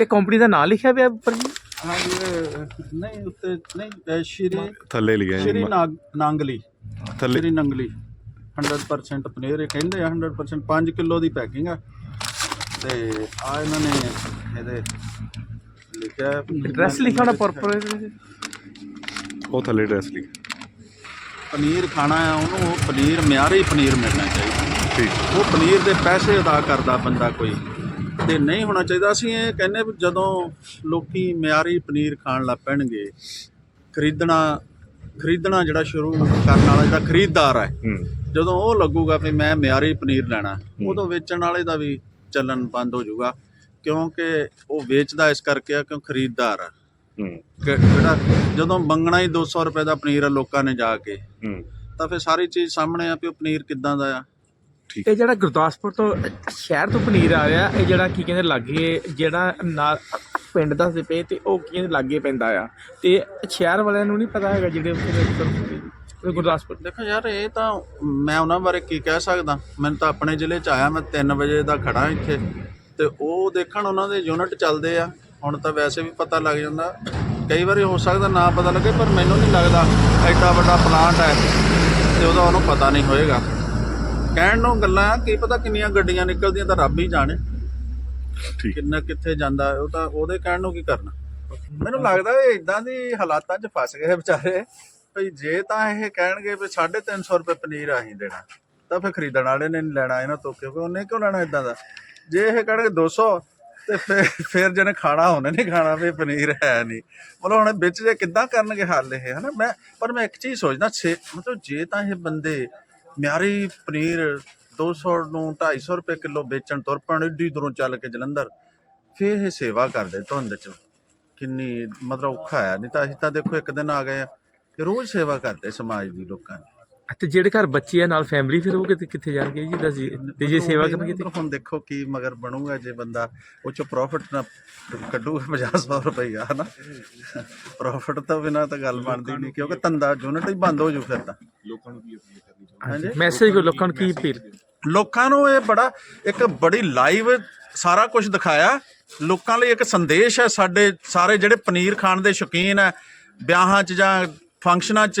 S6: ਇਹ ਕੰਪਨੀ ਦਾ ਨਾਂ ਲਿਖਿਆ ਪਿਆ ਉੱਪਰ ਜੀ?
S1: ਹਾਂ ਇਹ ਨਹੀਂ ਉੱਤੇ ਨਹੀਂ ਇਹ ਸ਼੍ਰੀ
S3: ਥੱਲੇ ਲਿਖਿਆ ਜੀ।
S1: ਸ਼੍ਰੀ ਨਾਗ ਨਾਂਗਲੀ।
S3: ਥੱਲੇ।
S1: ਸ਼੍ਰੀ ਨੰਗਲੀ। 100% ਪਨੀਰ ਇਹ ਕਹਿੰਦੇ ਆ 100% 5 ਕਿਲੋ ਦੀ ਪੈਕਿੰਗ ਆ। ਤੇ ਆ ਇਹਨਾਂ ਨੇ ਇਹਦੇ ਲਿਖਿਆ।
S6: ਐਡਰੈਸ ਲਿਖਿਆ ਹੋਣਾ ਪ੍ਰੋਪਰ
S3: ਉਹ ਥੱਲੇ ਡਰੈਸ ਲਿਖ
S1: ਪਨੀਰ ਖਾਣਾ ਆ ਉਹਨੂੰ ਉਹ ਪਨੀਰ ਮਿਆਰੀ ਪਨੀਰ ਮਿਲਣਾ ਚਾਹੀਦਾ।
S3: ਠੀਕ।
S1: ਉਹ ਪਨੀਰ ਦੇ ਪੈਸੇ ਅਦਾ ਕਰਦਾ ਬੰਦਾ ਕੋਈ ਤੇ ਨਹੀਂ ਹੋਣਾ ਚਾਹੀਦਾ। ਅਸੀਂ ਇਹ ਕਹਿੰਦੇ ਵੀ ਜਦੋਂ ਲੋਕੀ ਮਿਆਰੀ ਪਨੀਰ ਖਾਣ ਲੱਗ ਪੈਣਗੇ ਖਰੀਦਣਾ ਖਰੀਦਣਾ ਜਿਹੜਾ ਸ਼ੁਰੂ ਕਰਨ ਵਾਲਾ ਜਿਹੜਾ ਖਰੀਦਦਾਰ ਹੈ
S3: ਹੂੰ।
S1: ਜਦੋਂ ਉਹ ਲੱਗੂਗਾ ਵੀ ਮੈਂ ਮਿਆਰੀ ਪਨੀਰ ਲੈਣਾ ਉਦੋਂ ਵੇਚਣ ਵਾਲੇ ਦਾ ਵੀ ਚੱਲਣ ਬੰਦ ਹੋ ਜਾਊਗਾ। ਕਿਉਂਕਿ ਉਹ ਵੇਚਦਾ ਇਸ ਕਰਕੇ ਆ ਕਿਉਂ ਖਰੀਦਦਾਰ ਆ।
S3: ਹੂੰ
S1: ਕਿ ਜਿਹੜਾ ਜਦੋਂ ਮੰਗਣਾ ਹੀ 200 ਰੁਪਏ ਦਾ ਪਨੀਰ ਆ ਲੋਕਾਂ ਨੇ ਜਾ ਕੇ
S3: ਹੂੰ।
S1: ਤਾਂ ਫਿਰ ਸਾਰੀ ਚੀਜ਼ ਸਾਹਮਣੇ ਆ ਵੀ ਉਹ ਪਨੀਰ ਕਿੱਦਾਂ ਦਾ ਆ।
S6: ਇਹ ਜਿਹੜਾ ਗੁਰਦਾਸਪੁਰ ਤੋਂ ਸ਼ਹਿਰ ਤੋਂ ਪਨੀਰ ਆ ਰਿਹਾ ਇਹ ਜਿਹੜਾ ਕੀ ਕਹਿੰਦੇ ਲਾਗੇ ਜਿਹੜਾ ਨਾਲ ਪਿੰਡ ਦੱਸਦੇ ਪਏ ਤੇ ਉਹ ਕੀ ਕਹਿੰਦੇ ਲਾਗੇ ਪੈਂਦਾ ਆ। ਤੇ ਸ਼ਹਿਰ ਵਾਲਿਆਂ ਨੂੰ ਨਹੀਂ ਪਤਾ ਹੈਗਾ ਜਿਹੜੇ ਉੱਥੇ ਦੇ ਗੁਰਦਾਸਪੁਰ।
S1: ਦੇਖੋ ਯਾਰ ਇਹ ਤਾਂ ਮੈਂ ਉਹਨਾਂ ਬਾਰੇ ਕੀ ਕਹਿ ਸਕਦਾ? ਮੈਨੂੰ ਤਾਂ ਆਪਣੇ ਜ਼ਿਲ੍ਹੇ 'ਚ ਆਇਆ ਮੈਂ 3 ਵਜੇ ਦਾ ਖੜਾ ਇੱਥੇ ਤੇ ਉਹ ਦੇਖਣ ਉਹਨਾਂ ਦੇ ਯੂਨਿਟ ਚੱਲਦੇ ਆ। ਹੁਣ ਤਾਂ ਵੈਸੇ ਵੀ ਪਤਾ ਲੱਗ ਜਾਂਦਾ। ਕਈ ਵਾਰੀ ਹੋ ਸਕਦਾ ਨਾ ਪਤਾ ਲੱਗੇ ਪਰ ਮੈਨੂੰ ਨਹੀਂ ਲੱਗਦਾ ਐਡਾ ਵੱਡਾ ਪਲਾਂਟ ਹੈ ਤੇ ਉਹਦਾ ਉਹਨੂੰ ਪਤਾ ਨਹੀਂ ਹੋਏਗਾ। ਕਹਿਣ ਨੂੰ ਗੱਲਾਂ ਕੀ ਪਤਾ ਕਿੰਨੀਆਂ ਗੱਡੀਆਂ ਨਿਕਲਦੀਆਂ ਤਾਂ ਰੱਬ ਹੀ ਜਾਣੇ।
S3: ਠੀਕ।
S1: ਕਿੰਨਾ ਕਿੱਥੇ ਜਾਂਦਾ ਉਹ ਤਾਂ ਉਹਦੇ ਕਹਿਣ ਨੂੰ ਕੀ ਕਰਨਾ। ਮੈਨੂੰ ਲੱਗਦਾ ਇਹ ਇਦਾਂ ਦੀ ਹਾਲਾਤਾਂ 'ਚ ਫਸ ਗਏ ਵਿਚਾਰੇ। ਭਈ ਜੇ ਤਾਂ ਇਹ ਕਹਿਣਗੇ ਵੀ 350 ਰੁਪਏ ਪਨੀਰ ਆਹੀਂ ਦੇਣਾ ਤਾਂ ਫਿਰ ਖਰੀਦਣ ਵਾਲੇ ਨੇ ਨਹੀਂ ਲੈਣਾ ਇਹਨਾਂ ਤੋਂ ਕਿਉਂਕਿ ਉਹਨੇ ਕਿਉਂ ਲੈਣਾ ਇਦਾਂ ਦਾ? ਜੇ ਇਹ ਕਹਿਣਗੇ 200 ਤੇ ਫਿਰ ਫਿਰ ਜਿਹਨੇ ਖਾਣਾ, ਉਹਨੇ ਨਹੀਂ ਖਾਣਾ ਵੀ ਪਨੀਰ ਹੈ ਨਹੀਂ ਮਤਲਬ ਹੁਣ ਵਿੱਚ ਜੇ ਕਿੱਦਾਂ ਕਰਨਗੇ ਹੱਲ ਇਹ, ਹਨਾ? ਮੈਂ, ਪਰ ਮੈਂ ਇੱਕ ਚੀਜ਼ ਸੋਚਦਾ, ਛੇ, ਮਤਲਬ ਜੇ ਤਾਂ ਇਹ ਬੰਦੇ ਮਿਆਰੀ ਪਨੀਰ 200 ਨੂੰ 250 ਰੁਪਏ ਕਿਲੋ ਵੇਚਣ ਤੁਰ ਪੈਣ, ਏਡੀ ਦੂਰੋਂ ਚੱਲ ਕੇ ਜਲੰਧਰ, ਫਿਰ ਇਹ ਸੇਵਾ ਕਰਦੇ ਧੁੰਦ ਚ। ਕਿੰਨੀ ਮਤਲਬ ਔਖਾ ਆ ਨਹੀਂ ਤਾਂ ਅਸੀਂ ਤਾਂ ਦੇਖੋ ਇੱਕ ਦਿਨ ਆ ਗਏ ਆ ਕਿ ਰੋਜ਼ ਸੇਵਾ ਕਰਦੇ ਸਮਾਜ ਦੀ ਲੋਕਾਂ ਦੀ।
S6: ਤੇ ਜਿਹੜੇ ਘਰ ਬੱਚੇ ਆ ਨਾਲ ਫੈਮਿਲੀ ਫਿਰ ਉਹ ਕਿੱਥੇ ਕਿੱਥੇ ਜਾਣਗੇ ਜੀ? ਦੱਸ ਜੀ ਤੇ ਜੇ ਸੇਵਾ ਕਰਨਗੇ ਤੇ
S1: ਹੁਣ ਦੇਖੋ ਕੀ ਮਗਰ ਬਣੂਗਾ ਜੇ ਬੰਦਾ ਉਹ ਚ ਪ੍ਰੋਫਿਟ ਨਾ ਕੱਢੂਗਾ 50 ਰੁਪਈਆ ਹਨਾ? ਪ੍ਰੋਫਿਟ ਤੋਂ ਬਿਨਾ ਤਾਂ ਗੱਲ ਬਣਦੀ ਨਹੀਂ ਕਿਉਂਕਿ ਧੰਦਾ ਯੂਨਿਟ ਹੀ ਬੰਦ ਹੋ ਜੂ ਫਿਰ ਤਾਂ। ਹਾਂਜੀ?
S6: ਮੈਸੇਜ ਕੋ ਲੋਕਾਂ ਨੂੰ ਕੀ ਅਪੀਲ?
S1: ਲੋਕਾਂ ਨੂੰ ਇਹ ਬੜਾ ਇੱਕ ਬੜੀ ਲਾਈਵ ਸਾਰਾ ਕੁਝ ਦਿਖਾਇਆ। ਲੋਕਾਂ ਲਈ ਇੱਕ ਸੰਦੇਸ਼ ਹੈ ਸਾਡੇ ਸਾਰੇ ਜਿਹੜੇ ਪਨੀਰ ਖਾਣ ਦੇ ਸ਼ੌਕੀਨ ਹੈ ਵਿਆਹਾਂ 'ਚ ਜਾਂ ਫੰਕਸ਼ਨਾਂ 'ਚ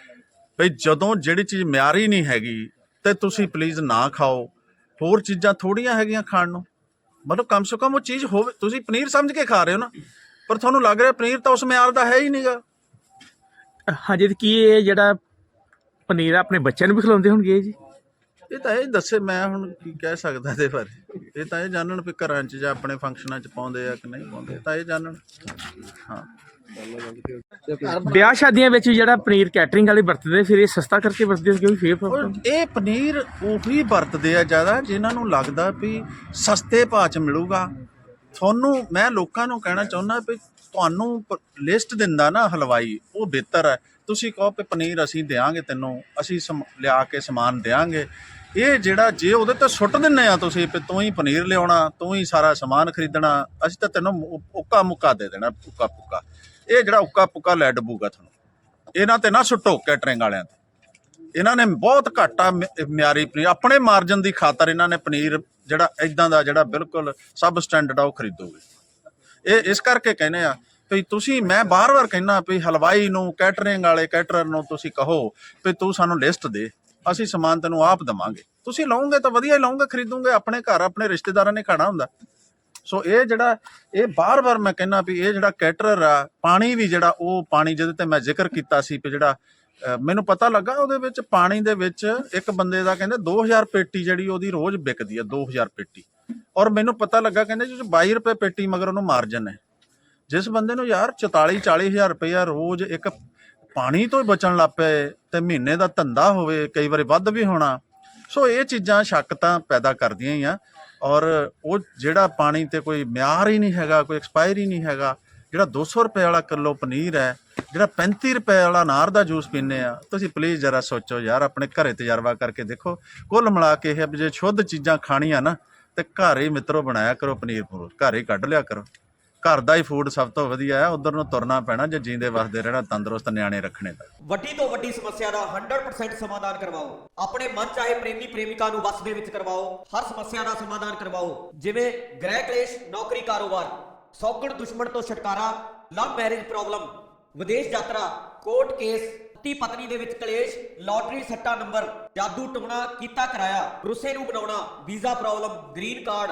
S1: ਵੀ ਜਦੋਂ ਜਿਹੜੀ ਚੀਜ਼ ਮਿਆਰੀ ਨਹੀਂ ਹੈਗੀ ਤੇ ਤੁਸੀਂ ਪਲੀਜ਼ ਨਾ ਖਾਓ। ਹੋਰ ਚੀਜ਼ਾਂ ਥੋੜੀਆਂ ਹੈਗੀਆਂ ਖਾਣ ਨੂੰ। ਮਤਲਬ ਕਮ ਸੇ ਕਮ ਉਹ ਚੀਜ਼ ਹੋਵੇ ਤੁਸੀਂ ਪਨੀਰ ਸਮਝ ਕੇ ਖਾ ਰਹੇ ਹੋ ਨਾ ਪਰ ਤੁਹਾਨੂੰ ਲੱਗ ਰਿਹਾ ਪਨੀਰ ਤਾਂ ਉਸ ਮਿਆਰ ਦਾ ਹੈ ਹੀ ਨਹੀਂਗਾ
S6: ਹਾਂਜੀ ਤੇ ਕੀ ਇਹ ਜਿਹੜਾ ਪਨੀਰ ਆਪਣੇ ਬੱਚਿਆਂ ਨੂੰ ਵੀ ਖਿਲਾਉਂਦੇ ਹੋਣਗੇ ਜੀ?
S1: ਇਹ ਤਾਂ ਇਹ ਦੱਸੇ ਮੈਂ ਹੁਣ ਕੀ ਕਹਿ ਸਕਦਾ ਇਹਦੇ ਬਾਰੇ। ਇਹ ਤਾਂ ਇਹ ਜਾਣਨ ਵੀ ਘਰਾਂ 'ਚ ਜਾਂ ਆਪਣੇ ਫੰਕਸ਼ਨਾਂ 'ਚ ਪਾਉਂਦੇ ਆ ਕਿ ਨਹੀਂ ਪਾਉਂਦੇ ਤਾਂ ਇਹ ਜਾਣਨ। ਹਾਂ।
S6: ਵਿਆਹ ਸ਼ਾਦੀਆਂ ਵਿੱਚ ਜਿਹੜਾ ਪਨੀਰ ਕੈਟਰਿੰਗ ਵਾਲੇ ਵਰਤਦੇ ਫਿਰ ਇਹ ਸਸਤਾ ਕਰਕੇ ਵਰਤਦੇ ਕਿਉਂਕਿ ਫੇਰ
S1: ਇਹ ਪਨੀਰ ਉਹੀ ਵਰਤਦੇ ਆ ਜ਼ਿਆਦਾ ਜਿਨ੍ਹਾਂ ਨੂੰ ਲੱਗਦਾ ਵੀ ਸਸਤੇ ਭਾਅ 'ਚ ਮਿਲੂਗਾ। ਤੁਹਾਨੂੰ ਮੈਂ ਲੋਕਾਂ ਨੂੰ ਕਹਿਣਾ ਚਾਹੁੰਦਾ ਵੀ ਤੁਹਾਨੂੰ ਲਿਸਟ ਦਿੰਦਾ ਨਾ ਹਲਵਾਈ ਉਹ ਬਿਹਤਰ ਹੈ। ਤੁਸੀਂ ਕਹੋ ਕਿ ਪਨੀਰ ਅਸੀਂ ਦੇਾਂਗੇ ਤੈਨੂੰ ਅਸੀਂ ਲਿਆ ਕੇ ਸਮਾਨ ਦੇਾਂਗੇ ਇਹ ਜਿਹੜਾ ਜੇ ਉਹਦੇ ਤੇ ਸੁੱਟ ਦਿੰਨੇ ਆ ਤੁਸੀਂ ਵੀ ਤੂੰ ਹੀ ਪਨੀਰ ਲਿਆਉਣਾ ਤੂੰ ਹੀ ਸਾਰਾ ਸਮਾਨ ਖਰੀਦਣਾ ਅਸੀਂ ਤਾਂ ਤੈਨੂੰ ਉੱਕਾ ਮੁੱਕਾ ਦੇ ਦੇਣਾ ਉੱਕਾ ਪੁੱਕਾ ਇਹ ਜਿਹੜਾ ਉੱਕਾ ਪੁੱਕਾ ਲੈ ਡਬੂਗਾ ਤੁਹਾਨੂੰ, ਇਹਨਾਂ ਤੇ ਨਾ ਸੁੱਟੋ ਕੈਟਰਿੰਗ ਵਾਲਿਆਂ ਤੇ। ਇਹਨਾਂ ਨੇ ਬਹੁਤ ਘਾਟਾ ਮਿਆਰੀ ਪਨੀਰ, ਆਪਣੇ ਮਾਰਜਨ ਦੀ ਖਾਤਰ ਇਹਨਾਂ ਨੇ ਪਨੀਰ ਜਿਹੜਾ ਇਦਾਂ ਦਾ ਜਿਹੜਾ ਬਿਲਕੁਲ ਸਬ ਸਟੈਂਡਰਡ ਆ ਉਹ ਖਰੀਦੋਗੇ। ਇਹ, ਇਸ ਕਰਕੇ ਕਹਿੰਦੇ ਆ ਵੀ ਤੁਸੀਂ, ਮੈਂ ਬਾਰ-ਬਾਰ ਕਹਿੰਦਾ ਵੀ ਹਲਵਾਈ ਨੂੰ, ਕੈਟਰਿੰਗ ਵਾਲੇ ਕੈਟਰਰ ਨੂੰ ਤੁਸੀਂ ਕਹੋ ਵੀ ਤੂੰ ਸਾਨੂੰ ਲਿਸਟ ਦੇ, ਅਸੀਂ ਸਮਾਨ ਤੈਨੂੰ ਆਪ ਦਵਾਂਗੇ। ਤੁਸੀਂ ਲਓਗੇ ਤਾਂ ਵਧੀਆ ਹੀ ਲਓਗੇ, ਖਰੀਦੋਗੇ, ਆਪਣੇ ਘਰ, ਆਪਣੇ ਰਿਸ਼ਤੇਦਾਰਾਂ ਨੇ ਖਾਣਾ ਹੁੰਦਾ। ਸੋ ਇਹ ਜਿਹੜਾ, ਇਹ ਬਾਰ-ਬਾਰ ਮੈਂ ਕਹਿੰਦਾ ਵੀ ਇਹ ਜਿਹੜਾ ਕੈਟਰਰ ਆ, ਪਾਣੀ ਵੀ ਜਿਹੜਾ ਉਹ ਪਾਣੀ ਜਿਹਦੇ ਤੇ ਮੈਂ ਜ਼ਿਕਰ ਕੀਤਾ ਸੀ ਵੀ ਜਿਹੜਾ ਮੈਨੂੰ ਪਤਾ ਲੱਗਾ ਉਹਦੇ ਵਿੱਚ ਪਾਣੀ ਦੇ ਵਿੱਚ ਇੱਕ ਬੰਦੇ ਦਾ ਕਹਿੰਦੇ 2000 ਪੇਟੀ ਜਿਹੜੀ ਉਹਦੀ ਰੋਜ਼ ਵਿਕਦੀ ਆ 2000 ਪੇਟੀ। ਔਰ ਮੈਨੂੰ ਪਤਾ ਲੱਗਾ ਕਹਿੰਦੇ ਜੀ 22 ਰੁਪਏ ਪੇਟੀ ਮਗਰ ਉਹਨੂੰ ਮਾਰਜਨ ਹੈ। ਜਿਸ ਬੰਦੇ ਨੂੰ ਯਾਰ 44 40000 ਰੁਪਇਆ ਰੋਜ਼ ਇੱਕ ਪਾਣੀ ਤੋਂ ਹੀ ਬਚਣ ਲੱਗ ਪਏ ਤੇ ਮਹੀਨੇ ਦਾ ਧੰਦਾ ਹੋਵੇ, ਕਈ ਵਾਰੀ ਵੱਧ ਵੀ ਹੋਣਾ। ਸੋ ਇਹ ਚੀਜ਼ਾਂ ਸ਼ੱਕ ਤਾਂ ਪੈਦਾ ਕਰਦੀਆਂ ਹੀ ਆ। ਔਰ ਉਹ ਜਿਹੜਾ ਪਾਣੀ ਤੇ ਕੋਈ ਮਿਆਰ ਹੀ ਨਹੀਂ ਹੈਗਾ, ਕੋਈ ਐਕਸਪਾਇਰ ਹੀ ਨਹੀਂ ਹੈਗਾ, ਜਿਹੜਾ 200 ਰੁਪਏ ਵਾਲਾ ਕਿਲੋ ਪਨੀਰ ਹੈ, ਜਿਹੜਾ 35 ਰੁਪਏ ਵਾਲਾ ਅਨਾਰ ਦਾ ਜੂਸ ਪੀਂਦੇ ਆ ਤੁਸੀਂ ਪਲੀਜ਼ ਜਰਾ ਸੋਚੋ ਯਾਰ, ਆਪਣੇ ਘਰੇ ਤਜਰਬਾ ਕਰਕੇ ਦੇਖੋ। ਕੁੱਲ ਮਿਲਾ ਕੇ ਇਹ ਜੇ ਸ਼ੁੱਧ ਚੀਜ਼ਾਂ ਖਾਣੀਆਂ ਨਾ, ਤੇ ਘਰ ਹੀ ਮਿੱਤਰੋ ਬਣਾਇਆ ਕਰੋ ਪਨੀਰ ਪਨੂਰ ਘਰ ਹੀ ਕੱਢ ਲਿਆ ਕਰੋ। ਘਰ ਦਾ ਹੀ ਫੂਡ ਸਭ ਤੋਂ ਵਧੀਆ ਹੈ, ਉਧਰ ਨੂੰ ਤੁਰਨਾ ਪੈਣਾ ਜੇ ਜੀਂਦੇ ਵਸਦੇ ਰਹਿਣਾ, ਤੰਦਰੁਸਤ ਨਿਆਣੇ ਰੱਖਣੇ ਤਾਂ।
S7: ਵੱਡੀ ਤੋਂ ਵੱਡੀ ਸਮੱਸਿਆ ਦਾ 100% ਸਮਾਧਾਨ ਕਰਵਾਓ। ਆਪਣੇ ਮਨ ਚਾਹੇ ਪ੍ਰੇਮੀ ਪ੍ਰੇਮਿਕਾ ਨੂੰ ਵਸ ਦੇ ਵਿੱਚ ਕਰਵਾਓ, ਹਰ ਸਮੱਸਿਆ ਦਾ ਸਮਾਧਾਨ ਕਰਵਾਓ। ਜਿਵੇਂ ਗ੍ਰਹਿ ਕਲੇਸ਼, ਨੌਕਰੀ ਕਾਰੋਬਾਰ, ਸੌਗਣ ਦੁਸ਼ਮਣ ਤੋਂ ਛੁਟਕਾਰਾ ਲਵ ਮੈਰਿਜ ਪ੍ਰੋਬਲਮ ਵਿਦੇਸ਼ ਯਾਤਰਾ ਕੋਰਟ ਕੇਸ ਪਤੀ ਪਤਨੀ ਦੇ ਵਿੱਚ ਕਲੇਸ਼ ਲਾਟਰੀ ਸੱਟਾ ਨੰਬਰ ਜਾਦੂ ਟੋਣਾ ਕੀਤਾ ਕਰਾਇਆ, ਰੁੱਸੇ ਨੂੰ ਬਣਾਉਣਾ, ਵੀਜ਼ਾ ਪ੍ਰੋਬਲਮ ਗ੍ਰੀਨ ਕਾਰਡ